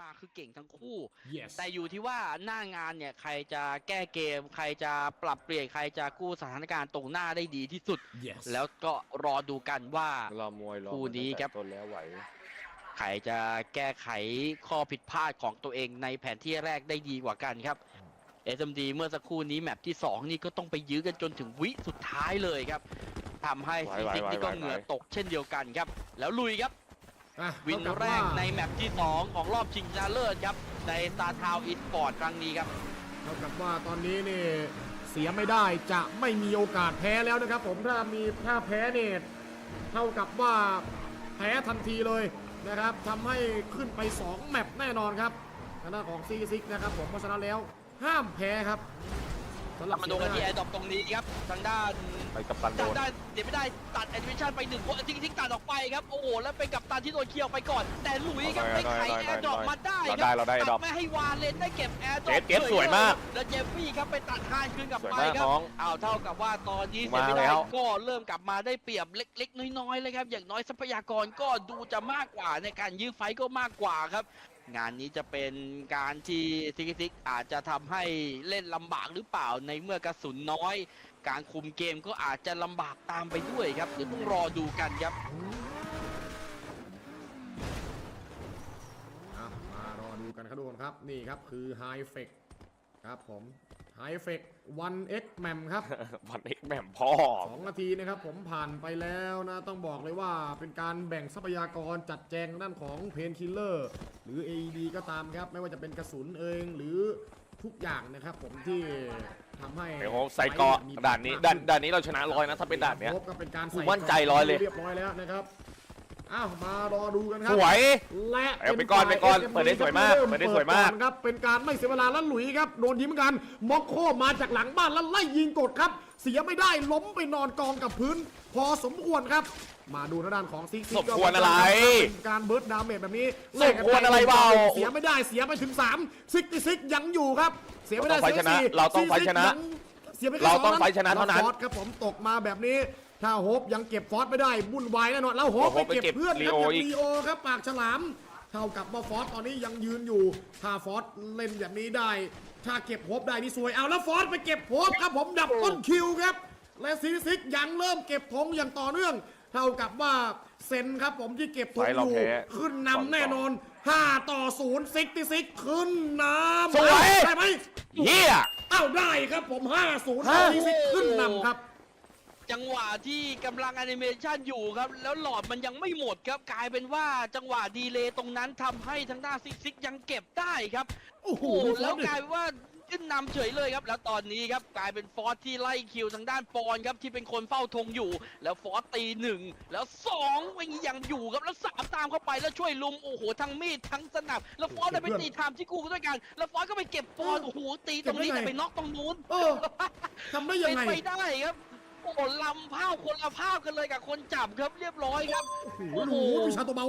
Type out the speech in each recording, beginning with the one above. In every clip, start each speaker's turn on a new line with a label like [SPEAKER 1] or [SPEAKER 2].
[SPEAKER 1] มาคือเก่งทั้งคู่
[SPEAKER 2] yes
[SPEAKER 1] แต่อยู่ที่ว่าหน้างานเนี่ยใครจะแก้เกม ใครจะปรับเปลี่ยนใครจะกู้สถานการณ์ตรงหน้าได้ดีที่สุด
[SPEAKER 2] yes
[SPEAKER 1] แล้วก็รอดูกันว่า
[SPEAKER 3] รอมวยรอ
[SPEAKER 1] คู่นี้ครับ
[SPEAKER 3] ต้นแล้วไหว
[SPEAKER 1] ใครจะแก้ไขข้อผิดพลาดของตัวเองในแผนที่แรกได้ดีกว่ากันครับ SMD เมื่อสักครู่นี้แมปที่ 2 นี่ก็ต้องไปยื้อกันจนถึงวิสุดท้ายเลยครับทำให้
[SPEAKER 3] ไหว
[SPEAKER 1] ซี
[SPEAKER 3] ไหว
[SPEAKER 1] ซิก
[SPEAKER 3] ไหว
[SPEAKER 1] นี่ก็
[SPEAKER 3] ไหว
[SPEAKER 1] เหงื่อตกเช่นเดียวกันครับ แล้วลุยครับ
[SPEAKER 2] อะ
[SPEAKER 1] วิน
[SPEAKER 2] เท่าบ
[SPEAKER 1] แรก
[SPEAKER 2] ว่า
[SPEAKER 1] ในแมปที่ 2 ของรอบชิงชนะเลิศครับ ในตาทาวอินปอร์ตครั้งนี้ครับ
[SPEAKER 2] เท่ากับว่าตอนนี้นี่เสียไม่ได้จะไม่มีโอกาสแพ้แล้วนะครับผมถ้ามีถ้าแพ้เนี่ยเท่ากับว่าแพ้ทันทีเลยนะครับทำให้ขึ้นไป 2 แมปแน่นอนครับทางด้านของซีซิกนะครับผมเพราะฉะนั้นแล้วห้ามแพ้ครับ สำหรับ
[SPEAKER 1] มาดูกันที่แอร์ดรอปตรงนี้ครับทางด้าน
[SPEAKER 3] ไปกับตันโด
[SPEAKER 1] จัด
[SPEAKER 3] น
[SPEAKER 1] ได้เดี๋ยวไม่ได้ตัดแอนิเมชันไปหนึ่งคนทิ้งทิ้งตัดออกไปครับโอ้โหแล้วเป็นกับตันที่โดนเคี่ยวไปก่อน แต่หลุยส์ครับ
[SPEAKER 3] เอา
[SPEAKER 1] ไป
[SPEAKER 3] ไป
[SPEAKER 1] ไข
[SPEAKER 3] เอาไป
[SPEAKER 1] แอร์ดรอป
[SPEAKER 3] เอาไป
[SPEAKER 1] มาได้ค
[SPEAKER 3] เราได้
[SPEAKER 1] รั
[SPEAKER 3] เราได้
[SPEAKER 1] ตั
[SPEAKER 3] Airdrop
[SPEAKER 1] ไม่ให้วาเลนได้เก็บแอร์ดรอป
[SPEAKER 3] เจฟเจฟสวยมาก
[SPEAKER 1] แล้วเจฟฟี่ครับไปตัดฮานคืนกลับ
[SPEAKER 3] สวย
[SPEAKER 1] ไป
[SPEAKER 3] มาก
[SPEAKER 1] ครับ
[SPEAKER 3] น้อง
[SPEAKER 1] เอาเท่ากับว่าตอนนี้เสีย
[SPEAKER 3] มา
[SPEAKER 1] ไม่ได้
[SPEAKER 3] แล้ว
[SPEAKER 1] ก็เริ่มกลับมาได้เปรียบเล็ก ๆ น้อยๆเลยครับอย่างน้อยทรัพยากรก็ดูจะมากกว่าในการยื้อไฟต์ก็มากกว่าครับ งานนี้จะเป็นการที่ซิกซิกอาจจะทำให้เล่นลำบากหรือเปล่าในเมื่อกระสุนน้อย การคุมเกมก็อาจจะลำบากตามไปด้วยครับเดี๋ยวต้องรอดูกันครับ
[SPEAKER 2] มารอดูกันครับทุกคนครับ นี่ครับคือไฮเฟกครับผม High Effect 1x Mem ครับ
[SPEAKER 3] วันเอกแหม่มพ่อ
[SPEAKER 2] 2นาทีนะครับผมผ่านไปแล้วนะ ต้องบอกเลยว่าเป็นการแบ่งทรัพยากรจัดแจงทางด้านของเพนคิลเลอร์หรือ AED ก็ตามครับ ไม่ว่าจะเป็นกระสุนเองหรือทุกอย่างนะครับผมที่ทำให้
[SPEAKER 3] ไอ้โหใส่เกาะด่านนี้ด่านด่านนี้เราชนะร้อยนะถ้าเป็นด่านเนี้ย
[SPEAKER 2] ครบก็เป็นการ
[SPEAKER 3] กู
[SPEAKER 2] ใส่
[SPEAKER 3] มั่นใจร้อยเลย
[SPEAKER 2] เรียบร้อยแล้วนะครับ อ้าวมารอดูกันครั
[SPEAKER 3] สวย
[SPEAKER 2] และ
[SPEAKER 3] เอาไปก่อนไปก่อนเปิดได้สวยมาก
[SPEAKER 2] ริ่
[SPEAKER 3] เปิดได้สวยมาก
[SPEAKER 2] เปิดอนครับเป็นการไม่เสียเวลาแล้วหลุยครับโดนยิงเหมือนกันม็อกโคมาจากหลังบ้านแล้วไล่ยิงกดครับ เสียไม่ได้ล้มไปนอนกองกับพื้น พอสมควรครับ มาดูทางด้านของซิกซิก
[SPEAKER 3] สมควรอะไร
[SPEAKER 2] เป็นการเบิร์ดดาเมจแบบนี้
[SPEAKER 3] สมควรอะไรเปล่า
[SPEAKER 2] เสียไม่ได้เสียไปถึง3ซิกซิกยังอยู่ครับ เสียไม่ได้
[SPEAKER 3] เราต้องไฟชนะ
[SPEAKER 2] สียสี่
[SPEAKER 3] เราต้องไฟชนะ
[SPEAKER 2] ซิกซิกยังเสียไปแค่
[SPEAKER 3] เราต้อง
[SPEAKER 2] ส
[SPEAKER 3] ไฟชนะเท่านั้น
[SPEAKER 2] แล้วฟอสครับผมตกมาแบบนี้ ถ้าโฮปยังเก็บฟอสไม่ได้บุ่นวายแน่นอนแล้วโฮป
[SPEAKER 3] โฮ
[SPEAKER 2] ไป
[SPEAKER 3] ปไป
[SPEAKER 2] เก็บ
[SPEAKER 3] เก็บ
[SPEAKER 2] เพื่อนครับ
[SPEAKER 3] ลีโอ
[SPEAKER 2] จาก
[SPEAKER 3] อีก
[SPEAKER 2] ลีโอครับปากฉลาม เท่ากับว่าฟอสตอนนี้ยังยืนอยู่ถ้าฟอสเล่นแบบนี้ได้ ถ้าเก็บโฮปได้นี่สวยเอาแล้วฟอสไปเก็บโฮปครับผมดับต้นคิวครับ และซีซิกยังเริ่มเก็บธงอย่างต่อเนื่อง เท่ากับว่าเซนครับผมที่เก็บธง
[SPEAKER 3] ไฟ
[SPEAKER 2] อ
[SPEAKER 3] เรา
[SPEAKER 2] ยู่
[SPEAKER 3] แพ้
[SPEAKER 2] ขึ้นนำแน่นอน 5 ต่อ0ซิกซิกขึ้นนำ
[SPEAKER 3] สวย
[SPEAKER 2] ได้ไหม
[SPEAKER 3] เฮีย
[SPEAKER 2] เอ้าได้ครับผม 5 0
[SPEAKER 3] ฮะ
[SPEAKER 2] ซิกซิกขึ้นนำครับ
[SPEAKER 1] จังหวะที่กำลังแอนิเมชันอยู่ครับ แล้วหลอดมันยังไม่หมดครับ กลายเป็นว่าจังหวะดีเลย์ตรงนั้นทำให้ทางด้านซิกซิกยังเก็บได้ครับ
[SPEAKER 2] โอ้โห
[SPEAKER 1] โอ้โห
[SPEAKER 2] ดูฟอสดิ
[SPEAKER 1] แล้วกลายเป็นว่าขึ้นนำเฉยเลยครับ แล้วตอนนี้ครับกลายเป็นฟอสที่ไล่คิวทางด้านปอนครับที่เป็นคนเฝ้าธงอยู่ แล้วฟอสตีหนึ่งแล้วสองยังอยู่ครับแล้วสามตามเข้าไปแล้วช่วยลุมโอ้โหทั้งมีดทั้งสนับ แล้วฟอสได้ไปตีไทม์ที่กูด้วยกัน แล้วฟอสก็ไปเก็บปอนโอ้โหตีตรงนี้แต่ไปน็อกตรงนู้น
[SPEAKER 2] เออทำได้ยังไง
[SPEAKER 1] เป็นไปได้ครับ โอ้โหลำภาพคนละภาพกันเลยกับคนจับครับเรียบร้อยครับ
[SPEAKER 2] โอ้โหวิชาตัวเบา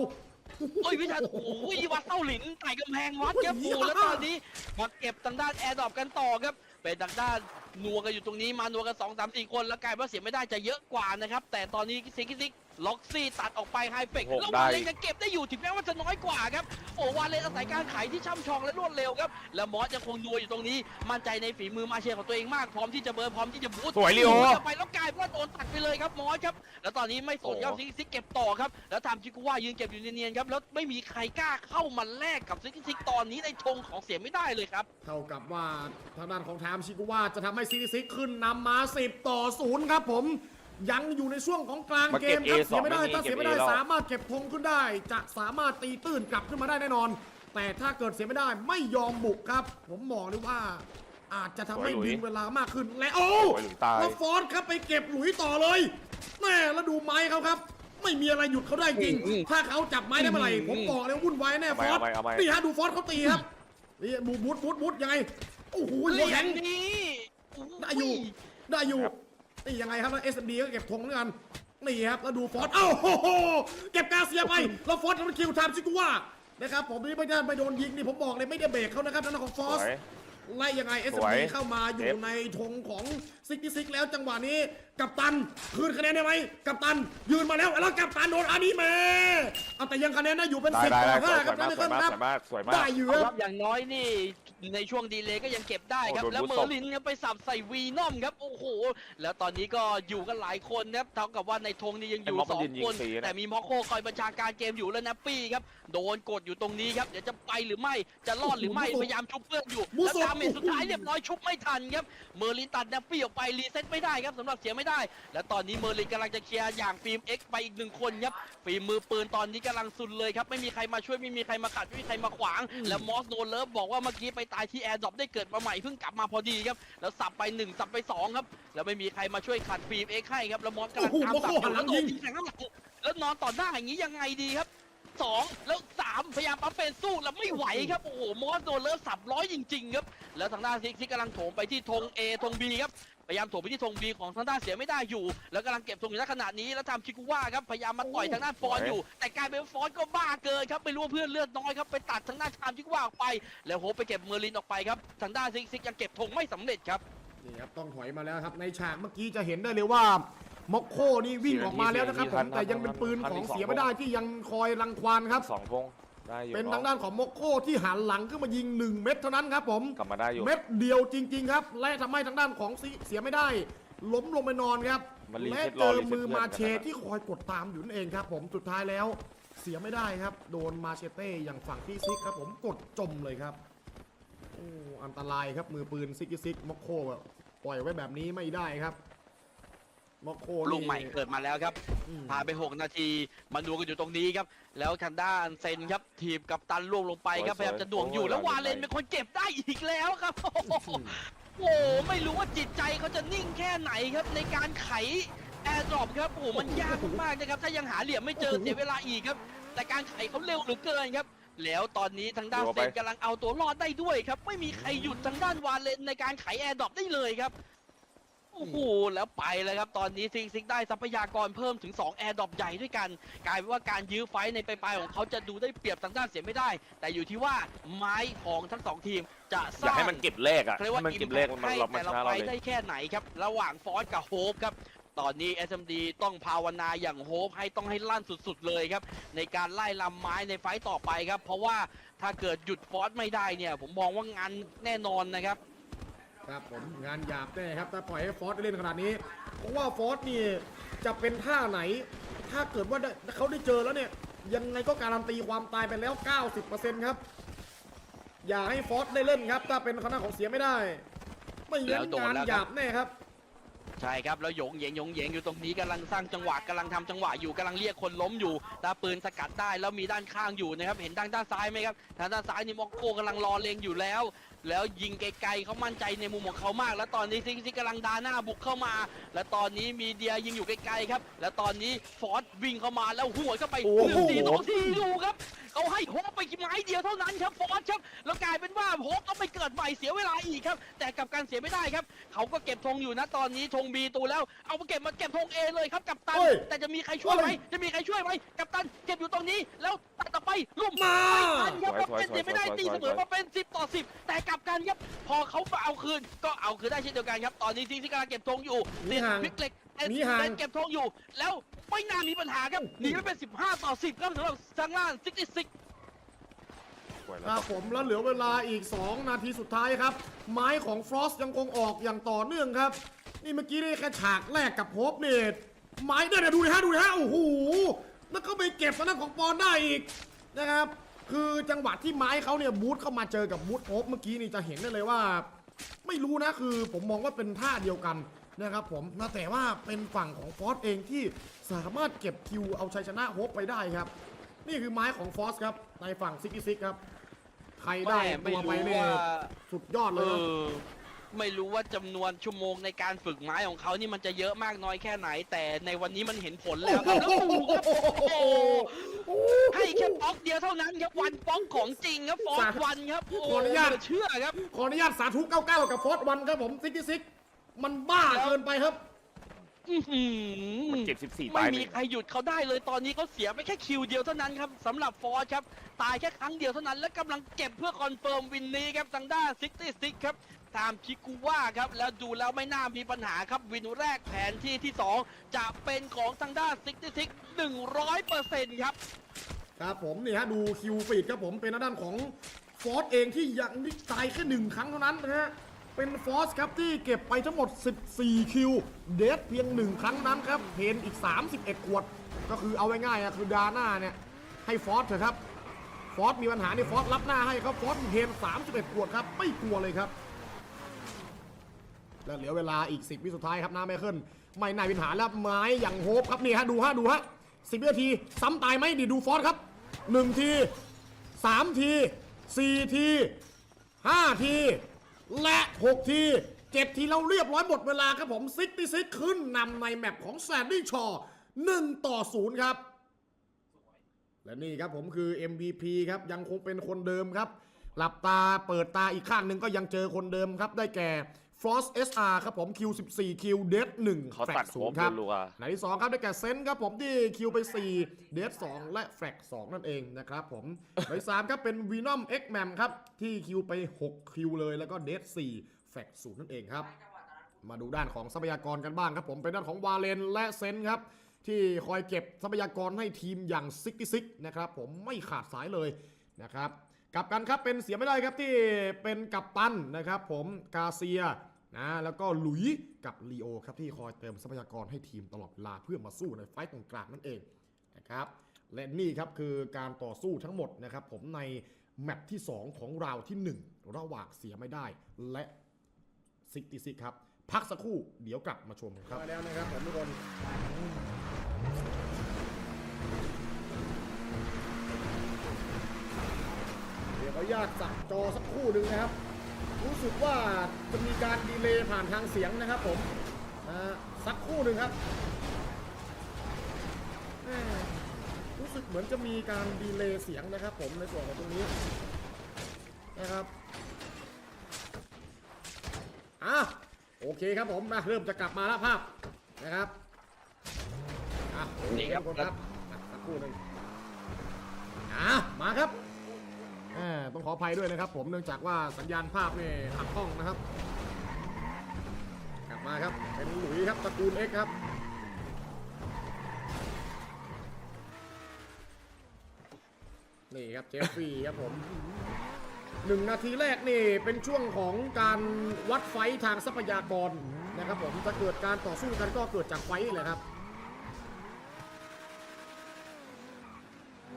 [SPEAKER 1] โอ้ยพิชาโอ้ยวัดเต้าหลินไต่กำแพงวัดครับ
[SPEAKER 2] โอ้
[SPEAKER 1] โอ้
[SPEAKER 2] โห
[SPEAKER 1] แล้วตอนนี้มาเก็บทางด้านแอร์ดรอปกันต่อครับเป็นทางด้านนัวกันอยู่ตรงนี้มานัวกัน2 3 4คนแล้วกลายว่าเสียไม่ได้จะเยอะกว่านะครับ แต่ตอนนี้ซิกซิก ล็อกซี่ตัดออกไปไฮเฟก
[SPEAKER 3] หก
[SPEAKER 1] แล้ว
[SPEAKER 3] ได้
[SPEAKER 1] วาเลนยังเก็บได้อยู่ถึงแม้ว่าจะน้อยกว่าครับ โอ้วาเลนอาศัยการไขที่ช่ำชองและรวดเร็วครับ แล้วมอสยังคงนัวอยู่ตรงนี้ มั่นใจในฝีมือมาเชียร์ของตัวเองมาก พร้อมที่จะเบิร์นพร้อมที่จะบูท
[SPEAKER 3] สวยลิโอ
[SPEAKER 1] ไปแล้วกลายเป็นว่าโดนตัดไปเลยครับมอสครับ แล้วตอนนี้ไม่สนครับ
[SPEAKER 3] โอ้
[SPEAKER 1] ซิกซิกเก็บต่อครับ แล้วทำชิคุว่ายืนเก็บอยู่เนียนๆครับ แล้วไม่มีใครกล้าเข้ามาแลกกับซิกซิกตอนนี้ในธงของเสียไม่ได้เลยครับ
[SPEAKER 2] เท่ากับว่าทางด้านของไทม์ชิกุว่าจะทำให้ซีรีซิกขึ้นนำมา 10 ต่อ 0 ครับผม ยังอยู่ในช่วงของกลาง
[SPEAKER 3] มา
[SPEAKER 2] เก
[SPEAKER 3] เก็
[SPEAKER 2] ม
[SPEAKER 3] บ
[SPEAKER 2] ครับ
[SPEAKER 3] A2
[SPEAKER 2] เสียไม่ได้
[SPEAKER 3] ไม่มี
[SPEAKER 2] ถ้าเสียไม่ได้
[SPEAKER 3] เก็บ A แล้ว
[SPEAKER 2] สามารถเก็บธงขึ้นได้ จะสามารถตีตื้นกลับขึ้นมาได้แน่นอน แต่ถ้าเกิดเสียไม่ได้ไม่ยอมบุกครับ ผมบอกเลยว่า อาจจะทำให้
[SPEAKER 3] สวยหลุย
[SPEAKER 2] ดึงเวลามากขึ้นและโอ้
[SPEAKER 3] สวยหลุยตาย
[SPEAKER 2] แล้วฟอสครับไปเก็บหลุยต่อเลยแม่แล้วดูไม้เขาครับ ไม่มีอะไรหยุดเขาได้จริง
[SPEAKER 1] อืม
[SPEAKER 2] ถ้าเขาจับไม้ได้เมื่อไหร่
[SPEAKER 1] อืม
[SPEAKER 2] ผมบอกเลยว่าวุ่นวายแน่ฟอส
[SPEAKER 3] เอาไปเอาไปเอาไป
[SPEAKER 2] นี่ฮะดูฟอสเขาตีครับนี่บูบูดบูดบูดยังไงโอ้โห
[SPEAKER 1] เห
[SPEAKER 2] หัว
[SPEAKER 1] รีย
[SPEAKER 2] แข็
[SPEAKER 1] ญ
[SPEAKER 2] ง
[SPEAKER 1] นี้
[SPEAKER 2] ได้อยู่ ได้อยู่
[SPEAKER 3] ครับ
[SPEAKER 2] นี่ยังไงครับแล้ว SMD ก็เก็บธงด้วยกันนี่ครับแล้วดูฟอร์ดเอ้าโหโหเก็บกาเซียไปแล้วฟอร์ดทำคิวไทม์ซิกูว่านะครับผมนี่ไม่ได้ไม่โดนยิงนี่ผมบอกเลยไม่ได้เบรกเขานะครับนั่นของฟอ
[SPEAKER 3] ส
[SPEAKER 2] ส
[SPEAKER 3] วย
[SPEAKER 2] ไล่ยังไง
[SPEAKER 3] สว
[SPEAKER 2] SMD
[SPEAKER 3] ย
[SPEAKER 2] เข้ามาอยู่
[SPEAKER 3] เจ็บ
[SPEAKER 2] ในธงของซิกซิกแล้วจังหวะนี้กัปตัน คืนคะแนนได้ไหมกัปตัน ยืนมาแล้วแล้วกัปตันโดนอานิเมะเอาแต่ยังคะแนนได้อยู่เป็น
[SPEAKER 3] ได้
[SPEAKER 2] สิบ
[SPEAKER 3] ได้
[SPEAKER 2] ต่อ
[SPEAKER 3] ได้ส
[SPEAKER 2] ห้า
[SPEAKER 3] วย
[SPEAKER 2] ครับ
[SPEAKER 3] มาก
[SPEAKER 2] ท่าน
[SPEAKER 3] สวย
[SPEAKER 2] ผู้ช
[SPEAKER 3] มาก
[SPEAKER 2] ม
[SPEAKER 3] สวยมากสวยมาก
[SPEAKER 2] ได้อยู่
[SPEAKER 1] ค
[SPEAKER 2] ค
[SPEAKER 1] รั
[SPEAKER 2] รั
[SPEAKER 1] บบอย่างน้อยนี่ในช่วงดีเลย์ก็ยังเก็บได้ครับ
[SPEAKER 3] โอ้โดน
[SPEAKER 1] แล้ว
[SPEAKER 3] บู
[SPEAKER 1] เม
[SPEAKER 3] ส
[SPEAKER 1] อ
[SPEAKER 3] ต์
[SPEAKER 1] ร์ลินครับไปสับใส่วีนอมครับ โอ้โห แล้วตอนนี้ก็อยู่กันหลายคนนะครับเท่ากับว่าในธงนี้ยังอยู่
[SPEAKER 3] ไอ้ม็อบ
[SPEAKER 1] ส
[SPEAKER 3] มัน
[SPEAKER 1] อง
[SPEAKER 3] ยืนยิง
[SPEAKER 1] คน
[SPEAKER 3] ฟรีนะ
[SPEAKER 1] แต่มีมอคโคคอยบัญชาการเกมอยู่แล้วนะปี้ครับ โดนกดอยู่ตรงนี้ครับ เดี๋ยวจะไปหรือไม่จะรอดหรือไม่
[SPEAKER 2] บูสต์
[SPEAKER 1] พยายามชุบเพื่อนอยู่
[SPEAKER 2] บูส
[SPEAKER 1] แล้ว
[SPEAKER 2] ต์
[SPEAKER 1] ดาเมจสุดท้ายเรียบร้อยชุบไม่ทันครับ เมอร์ลินตัดแนปปี้ออกไปรีเซ็ตไม่ได้ครับสำหรับเสียไม่ได้และตอนนี้เมอร์ลินกำลังจะเคลียร์อย่างฟิล์มเอ็กไปอีกหนึ่งคนครับฟิล์มมือปืนตอนนี้กำลังสุดเลยครับไม่มีใครมาช่วยไม่มีใครมาขัดไม่มีใครมาขวาง แล้วมอสโนเลิฟบอกว่าเมื่อกี้ไปตายที่แอร์ดรอปได้เกิดมาใหม่เพิ่งกลับมาพอดีครับแล้วสับไปหนึ่งสับไปสองครับแล้วไม่มีใครมาช่วยขัดฟิล์มเอ็กให้ครับแล้วมอสกำลังตามสับอยู่แล้วโดนยิงแทงข้างหลังแล้วนอนต่อหน้าอย่างนี้ยังไงดีครับสองแล้วสามพยายามปั๊มเป็นสู้แล้วไม่ไหวครับโอ้โหมอสโดนเลิฟสับร้อยจริง ๆ ครับ แล้วทางด้านซิกซิกกำลังโถมไปที่ธง A ธง B ครับพ ยายามโถมไปที่ธง B ของทางด้านเสียไม่ได้อยู่ แล้วกำลังเก็บธงอยู่ณขณะนี้แล้วทำคิกุว่าครับพยายามมาต่อยทางด้านฟอนอยู่ แต่กลายเป็นฟอนก็บ้าเกินครับไม่รู้ว่าเพื่อนเลือดน้อยครับไปตัดทางด้านชามคิกุว่าออกไป แล้วโฮปไปเก็บเมอร์ลินออกไปครับทางด้านซิกซิกยังเก็บธงไม่สำเร็จครับ
[SPEAKER 2] นี่ครับต้องถอยมาแล้วครับในฉากเมื่อกี้จะเห็นได้เลยว่ามอกโคนี่วิ่งออกมาแล้วนะครับผมแต่ยังเป็นปืนของเสียไม่ได้ที่ยังคอยรังควานครับ
[SPEAKER 3] สองพง ได้อยู่
[SPEAKER 2] เป็น
[SPEAKER 3] อะ
[SPEAKER 2] ทางด้านของมอกโคที่หันหลังขึ้นมายิง 1 เม็ดเท่านั้นครับผม
[SPEAKER 3] กลับมาได้อยู่
[SPEAKER 2] เม็ดเดียวจริง ๆ ครับ และทำให้ทางด้านของซิเสียไม่ได้ ล้มลงไปนอนครับ
[SPEAKER 3] มันรี
[SPEAKER 2] และ
[SPEAKER 3] เซ็ต
[SPEAKER 2] เจ
[SPEAKER 3] รอ
[SPEAKER 2] อ
[SPEAKER 3] รีเซ็ต
[SPEAKER 2] มือ
[SPEAKER 3] เพื่อน
[SPEAKER 2] มาเช
[SPEAKER 3] กันนะ
[SPEAKER 2] ที่คอยกดตามอยู่นั่นเองครับ ผม สุดท้ายแล้วเสียไม่ได้ครับ โดนมาเชเต้อย่างฝั่งที่ซิกครับ ผมกดจมเลยครับ โอ้อันตรายครับมือปืนซิกซิกมอกโคอะปล่อยไว้แบบนี้ไม่ได้ครับ มอกโคนี่
[SPEAKER 1] ลูกใหม่เกิดมาแล้วครับ
[SPEAKER 2] อืม
[SPEAKER 1] ผ่านไป 6 นาทีมาดูกันอยู่ตรงนี้ครับ แล้วทางด้านเซนครับทีมกับตันล่วงลงไปครับ
[SPEAKER 3] ส
[SPEAKER 1] พ
[SPEAKER 3] วยๆ
[SPEAKER 1] ยายามจะหน่วงอยู่
[SPEAKER 3] โอ้ย
[SPEAKER 1] แล้ววาเลน
[SPEAKER 3] หลัง
[SPEAKER 1] เป็นคนเก็บได้อีกแล้วครับ โอ้โหโอ้โหไม่รู้ว่าจิตใจเขาจะนิ่งแค่ไหนครับในการไขแอร์ดรอปครับโอ้โหมันยากมากๆนะครับ ถ้ายังหาเหลี่ยมไม่เจอเสียเวลาอีกครับ แต่การไขเขาเร็วเหลือเกินครับ แล้วตอนนี้ทางด้านเซนกำลังเอาตัวรอดได้ด้วยครับ ไม่มีใครหยุดทางด้านวาเลนในการไขแอร์ดรอปได้เลยครับโอ้โหแล้วไปแล้วครับ ตอนนี้ซิงซิกได้ทรัพยากรเพิ่มถึง2แอร์ดรอปใหญ่ด้วยกัน กลายเป็นว่าการยื้อไฟท์ในปลายๆของเขาจะดูได้เปรียบทางด้านเสียไม่ได้ แต่อยู่ที่ว่าไม้ของทั้งสองทีมจะส
[SPEAKER 3] อยาก
[SPEAKER 1] ร้าง
[SPEAKER 3] ให้มันเก็บเลขอะ
[SPEAKER 1] เรียก
[SPEAKER 3] ให้
[SPEAKER 1] ว่า
[SPEAKER 3] มัน
[SPEAKER 1] อิ
[SPEAKER 3] เก็
[SPEAKER 1] ม
[SPEAKER 3] บ
[SPEAKER 1] แพ
[SPEAKER 3] เลข
[SPEAKER 1] ค
[SPEAKER 3] มัน
[SPEAKER 1] ให้
[SPEAKER 3] เรามา
[SPEAKER 1] แต่
[SPEAKER 3] ช
[SPEAKER 1] ละ
[SPEAKER 3] นะ
[SPEAKER 1] ไฟ
[SPEAKER 3] เรา
[SPEAKER 1] ท์
[SPEAKER 3] เล
[SPEAKER 1] ได้
[SPEAKER 3] ย
[SPEAKER 1] แค่ไหนครับ ระหว่างฟอสกับโฮปครับ ตอนนี้ SMD ต้องภาวนาอย่างโฮปให้ต้องให้ลั่นสุดๆเลยครับ ในการไล่ลำไม้ในไฟต์ต่อไปครับ เพราะว่าถ้าเกิดหยุดฟอสไม่ได้เนี่ย ผมมองว่างานแน่นอนนะครับ
[SPEAKER 2] ครับผมงานหยาบแน่ครับถ้าปล่อยให้ฟอสได้เล่นขนาดนี้ เพราะว่าฟอสนี่จะเป็นท่าไหน ถ้าเกิดว่าเขาได้เจอแล้วเนี่ย ยังไงก็การันตีความตายไปแล้ว 90%ครับ อย่าให้ฟอสได้เล่นครับ ถ้าเป็นคณะของเสียไม่ได้ ไม่งั้นงานหยาบแน่ครับ
[SPEAKER 1] ใช่ครับ แล้วหยงเหยงหยงเหยงอยู่ตรงนี้กำลังสร้างจังหวะกำลังทำจังหวะอยู่กำลังเรียกคนล้มอยู่ตาปืนสกัดได้แล้วมีด้านข้างอยู่นะครับ เห็นด้านด้านซ้ายไหมครับทางด้านซ้ายนี่มอกโกกำลังรอเลงอยู่แล้ว แล้วยิงไกลๆเขามั่นใจในมุมของเขามาก แล้วตอนนี้ซิกซิกกำลังดาหน้าบุกเข้ามา และตอนนี้มีเดียยิงอยู่ไกลๆครับ แล้วตอนนี้ฟอสวิ่งเข้ามาแล้วหัวดเข้าไป
[SPEAKER 2] โอ้
[SPEAKER 1] ห
[SPEAKER 2] โห
[SPEAKER 1] นึ่งสี่สองสี่ดูครับเขาให้โฮปไปกี่ไม้เดียวเท่านั้นครับฟอสครับแล้วกลายเป็นว่าโฮปก็ไปเกิดใหม่เสียเวลาอีกครับ แต่กลับการเสียไม่ได้ครับ เขาก็เก็บธงอยู่นะตอนนี้ธงบีตูแล้ว เอามาเก็บมาเก็บธงเอเลยครับกับตัน
[SPEAKER 2] เฮ้ย
[SPEAKER 1] แต่จะมีใครช่วยไหม
[SPEAKER 2] เฮ้ย
[SPEAKER 1] จะมีใครช่วยไหมกับตันเก็บอยู่ตรงนี้แล้วตัดต่อไปลุ่ม
[SPEAKER 2] มา
[SPEAKER 1] ไม่ทันครับ
[SPEAKER 3] สวยๆ
[SPEAKER 1] เป็นเสียไม่ได้
[SPEAKER 3] สวยๆ
[SPEAKER 1] ตีเสมอมาเป็น 10 ต่อ 10 แต่กลับกันครับ พอเขามาเอาคืน ก็เอาคืนได้เช่นเดียวกันครับ ตอนนี้ซิซิกำลังเก็บธงอยู่
[SPEAKER 2] หนีห่าง
[SPEAKER 1] พลิกเหล็กเอ็น
[SPEAKER 2] หนีห่าง
[SPEAKER 1] เอ็นเก็บธงอยู่ แล้วไม่น่ามีปัญหาครับ หนีไปเป็น 15 ต่อ 10 ครับสำหรับทางล่างซิกซิก
[SPEAKER 3] สวย
[SPEAKER 2] ค
[SPEAKER 3] แล้
[SPEAKER 2] รั
[SPEAKER 3] ว
[SPEAKER 2] บผมแล้วเหลือเวลาอีก 2 นาทีสุดท้ายครับ ไม้ของฟรอสยังคงออกอย่างต่อเนื่องครับ นี่เมื่อกี้นี่แค่ฉากแรกกับโฮปเนตไม้เนี่ยนะดูดิฮะดูดิฮะโอ้โหแล้วก็ไปเก็บตอนนั้นของปอนได้อีกนะครับ คือจังหวะที่ไม้เขาเนี่ยบูทเข้ามาเจอกับบูทโฮปเมื่อกี้นี่จะเห็นได้เลยว่า ไม่รู้นะคือผมมองว่าเป็นท่าเดียวกันนะครับผมนะแต่ว่าเป็นฝั่งของฟอสเองที่สามารถเก็บคิวเอาชัยชนะโฮปไปได้ครับ นี่คือไม้ของฟอสครับในฝั่งซิกซิกครับ ใครได้
[SPEAKER 1] ไม่
[SPEAKER 2] ตัวไป
[SPEAKER 1] รู้
[SPEAKER 2] เนี่ย
[SPEAKER 1] ว่า
[SPEAKER 2] สุดยอด
[SPEAKER 1] เอ
[SPEAKER 2] เลยนะ
[SPEAKER 1] อ ไม่รู้ว่าจำนวนชั่วโมงในการฝึกไม้ของเขานี่มันจะเยอะมากน้อยแค่ไหน แต่ในวันนี้มันเห็นผลแล้วครับแล้วดูครับโอ้โหให้แค่ป๊อกเดียวเท่านั้นครับวันป๊อกของจริงครับฟอร์ดวันครับโอ้โหเหลือเชื่อครับ
[SPEAKER 2] ขออนุญาตสาธุ99กับฟอสวันครับผมซิกซิกมันบ้าเกินไปครับ
[SPEAKER 1] อื้อหือ
[SPEAKER 3] มันเจ็บสิบสี่
[SPEAKER 1] ไม่
[SPEAKER 3] ตาย
[SPEAKER 1] มีใครหยุดเขาได้เลยตอนนี้เขาเสียไปแค่คิวเดียวเท่านั้นครับสำหรับฟอร์ดครับ ตายแค่ครั้งเดียวเท่านั้น และกำลังเก็บเพื่อคอนเฟิร์มวินนี้ครับทางด้านซิกตี้ซิกครับ ตามคิกุว่าครับแล้วดูแล้วไม่น่ามีปัญหาครับวินแรกแผนที่ที่ 2 จะเป็นของทางด้านซิกซิก100เปอร์เซ็นต์ครับ
[SPEAKER 2] ครับผมนี่ฮะดูคิวฟีดครับผมเป็นด้านของฟอสเองที่ยังได้ตายแค่หนึ่งครั้งเท่านั้นนะฮะเป็นฟอสครับที่เก็บไปทั้งหมด 14 คิว เดทเพียงหนึ่งครั้งนั้นครับเพนอีก 31 ขวด ก็คือเอาง่ายๆอะคือดาหน้าเนี่ยให้ฟอสเถอะครับ ฟอสมีปัญหาในฟอสรับหน้าให้ครับ ฟอสเพน31 ขวดครับ ไม่กลัวเลยครับ แล้วเหลือเวลาอีก 10 วิสุดท้ายครับน้าไม่ขึ้น ไม่น่ามีปัญหาแล้วไม้อย่างโฮปครับนี่ฮะดูฮะดูฮะสิบวินาทีซ้ำตายไหมดีดูฟอสครับ1ที3ที4ที5ที และ6ที7ทีเราเรียบร้อยหมดเวลาครับผมซิกติซิกขึ้นนำในแมปของแซนดี้ชอ1ต่อ0ครับ และนี่ครับผมคือ MVP ครับ ยังคงเป็นคนเดิมครับ หลับตาเปิดตาอีกข้างหนึ่งก็ยังเจอคนเดิมครับได้แก่ Frost SR ครับผม Q14 Q Dead 1
[SPEAKER 3] เขา
[SPEAKER 2] แฟ
[SPEAKER 3] ตั
[SPEAKER 2] ก
[SPEAKER 3] ด
[SPEAKER 2] ศู
[SPEAKER 3] โฮ
[SPEAKER 2] น
[SPEAKER 3] ม
[SPEAKER 2] ย์ครับ
[SPEAKER 3] รัว
[SPEAKER 2] ในที่2ครับได้แก่เซนครับผมที่คิวไป 4 เดส2และแฟก2นั่นเองนะครับผมในที่3ครับเป็น Venom X m a m ครับ ที่คิวไป 6 คิวเลยแล้วก็เดส4แฟก0นั่นเองครับ มาดูด้านของทรัพยากรกันบ้างครับผมเป็นด้านของวาเลนและเซนครับ ที่คอยเก็บทรัพยากรให้ทีมอย่างซิกซิกนะครับผมไม่ขาดสายเลยนะครับกลับกันครับเป็นเสียไม่ได้ครับที่เป็นกัปตันนะครับผมกาเซีย นะแล้วก็หลุยกับลีโอครับที่คอยเติมทรัพยากรให้ทีมตลอดเวลาเพื่อมาสู้ในไฟต์ตรงกลางนั่นเองนะครับและนี่ครับคือการต่อสู้ทั้งหมดนะครับผมในแมปที่ 2 ของราวที่ 1 ระหว่างเสียไม่ได้และซิกติซิกครับ พักสักครู่เดี๋ยวกลับมาชมครับมาแล้วนะครับผมทุกคนเดี๋ยวเขออนุญาตสับจอสักครู่หนึ่งนะครับ รู้สึกว่าจะมีการดีเลย์ผ่านทางเสียงนะครับผมสักคู่หนึ่งครับรู้สึกเหมือนจะมีการดีเลย์เสียงนะครับผมในส่วนของตรงนี้นะครับอะโอเคครับผมมาเริ่มจะกลับมาแล้วภาพนะครับอะโอเนี่
[SPEAKER 1] ครับ
[SPEAKER 2] ครับสักคู่หนึ่งอะมาครับ ต้องขออภัยด้วยนะครับ ผมเนื่องจากว่าสัญญาณภาพนี่ขัดข้องนะครับ กลับมาครับเป็นหลุยส์ครับตระกูล X ครับนี่ครับเจฟฟี่ครับผมหนึ่งนาทีแรกนี่เป็นช่วงของการวัดไฟทางทรัพยากรนะครับผมจะเกิดการต่อสู้กันก็เกิดจากไฟท์นี่แหละครับ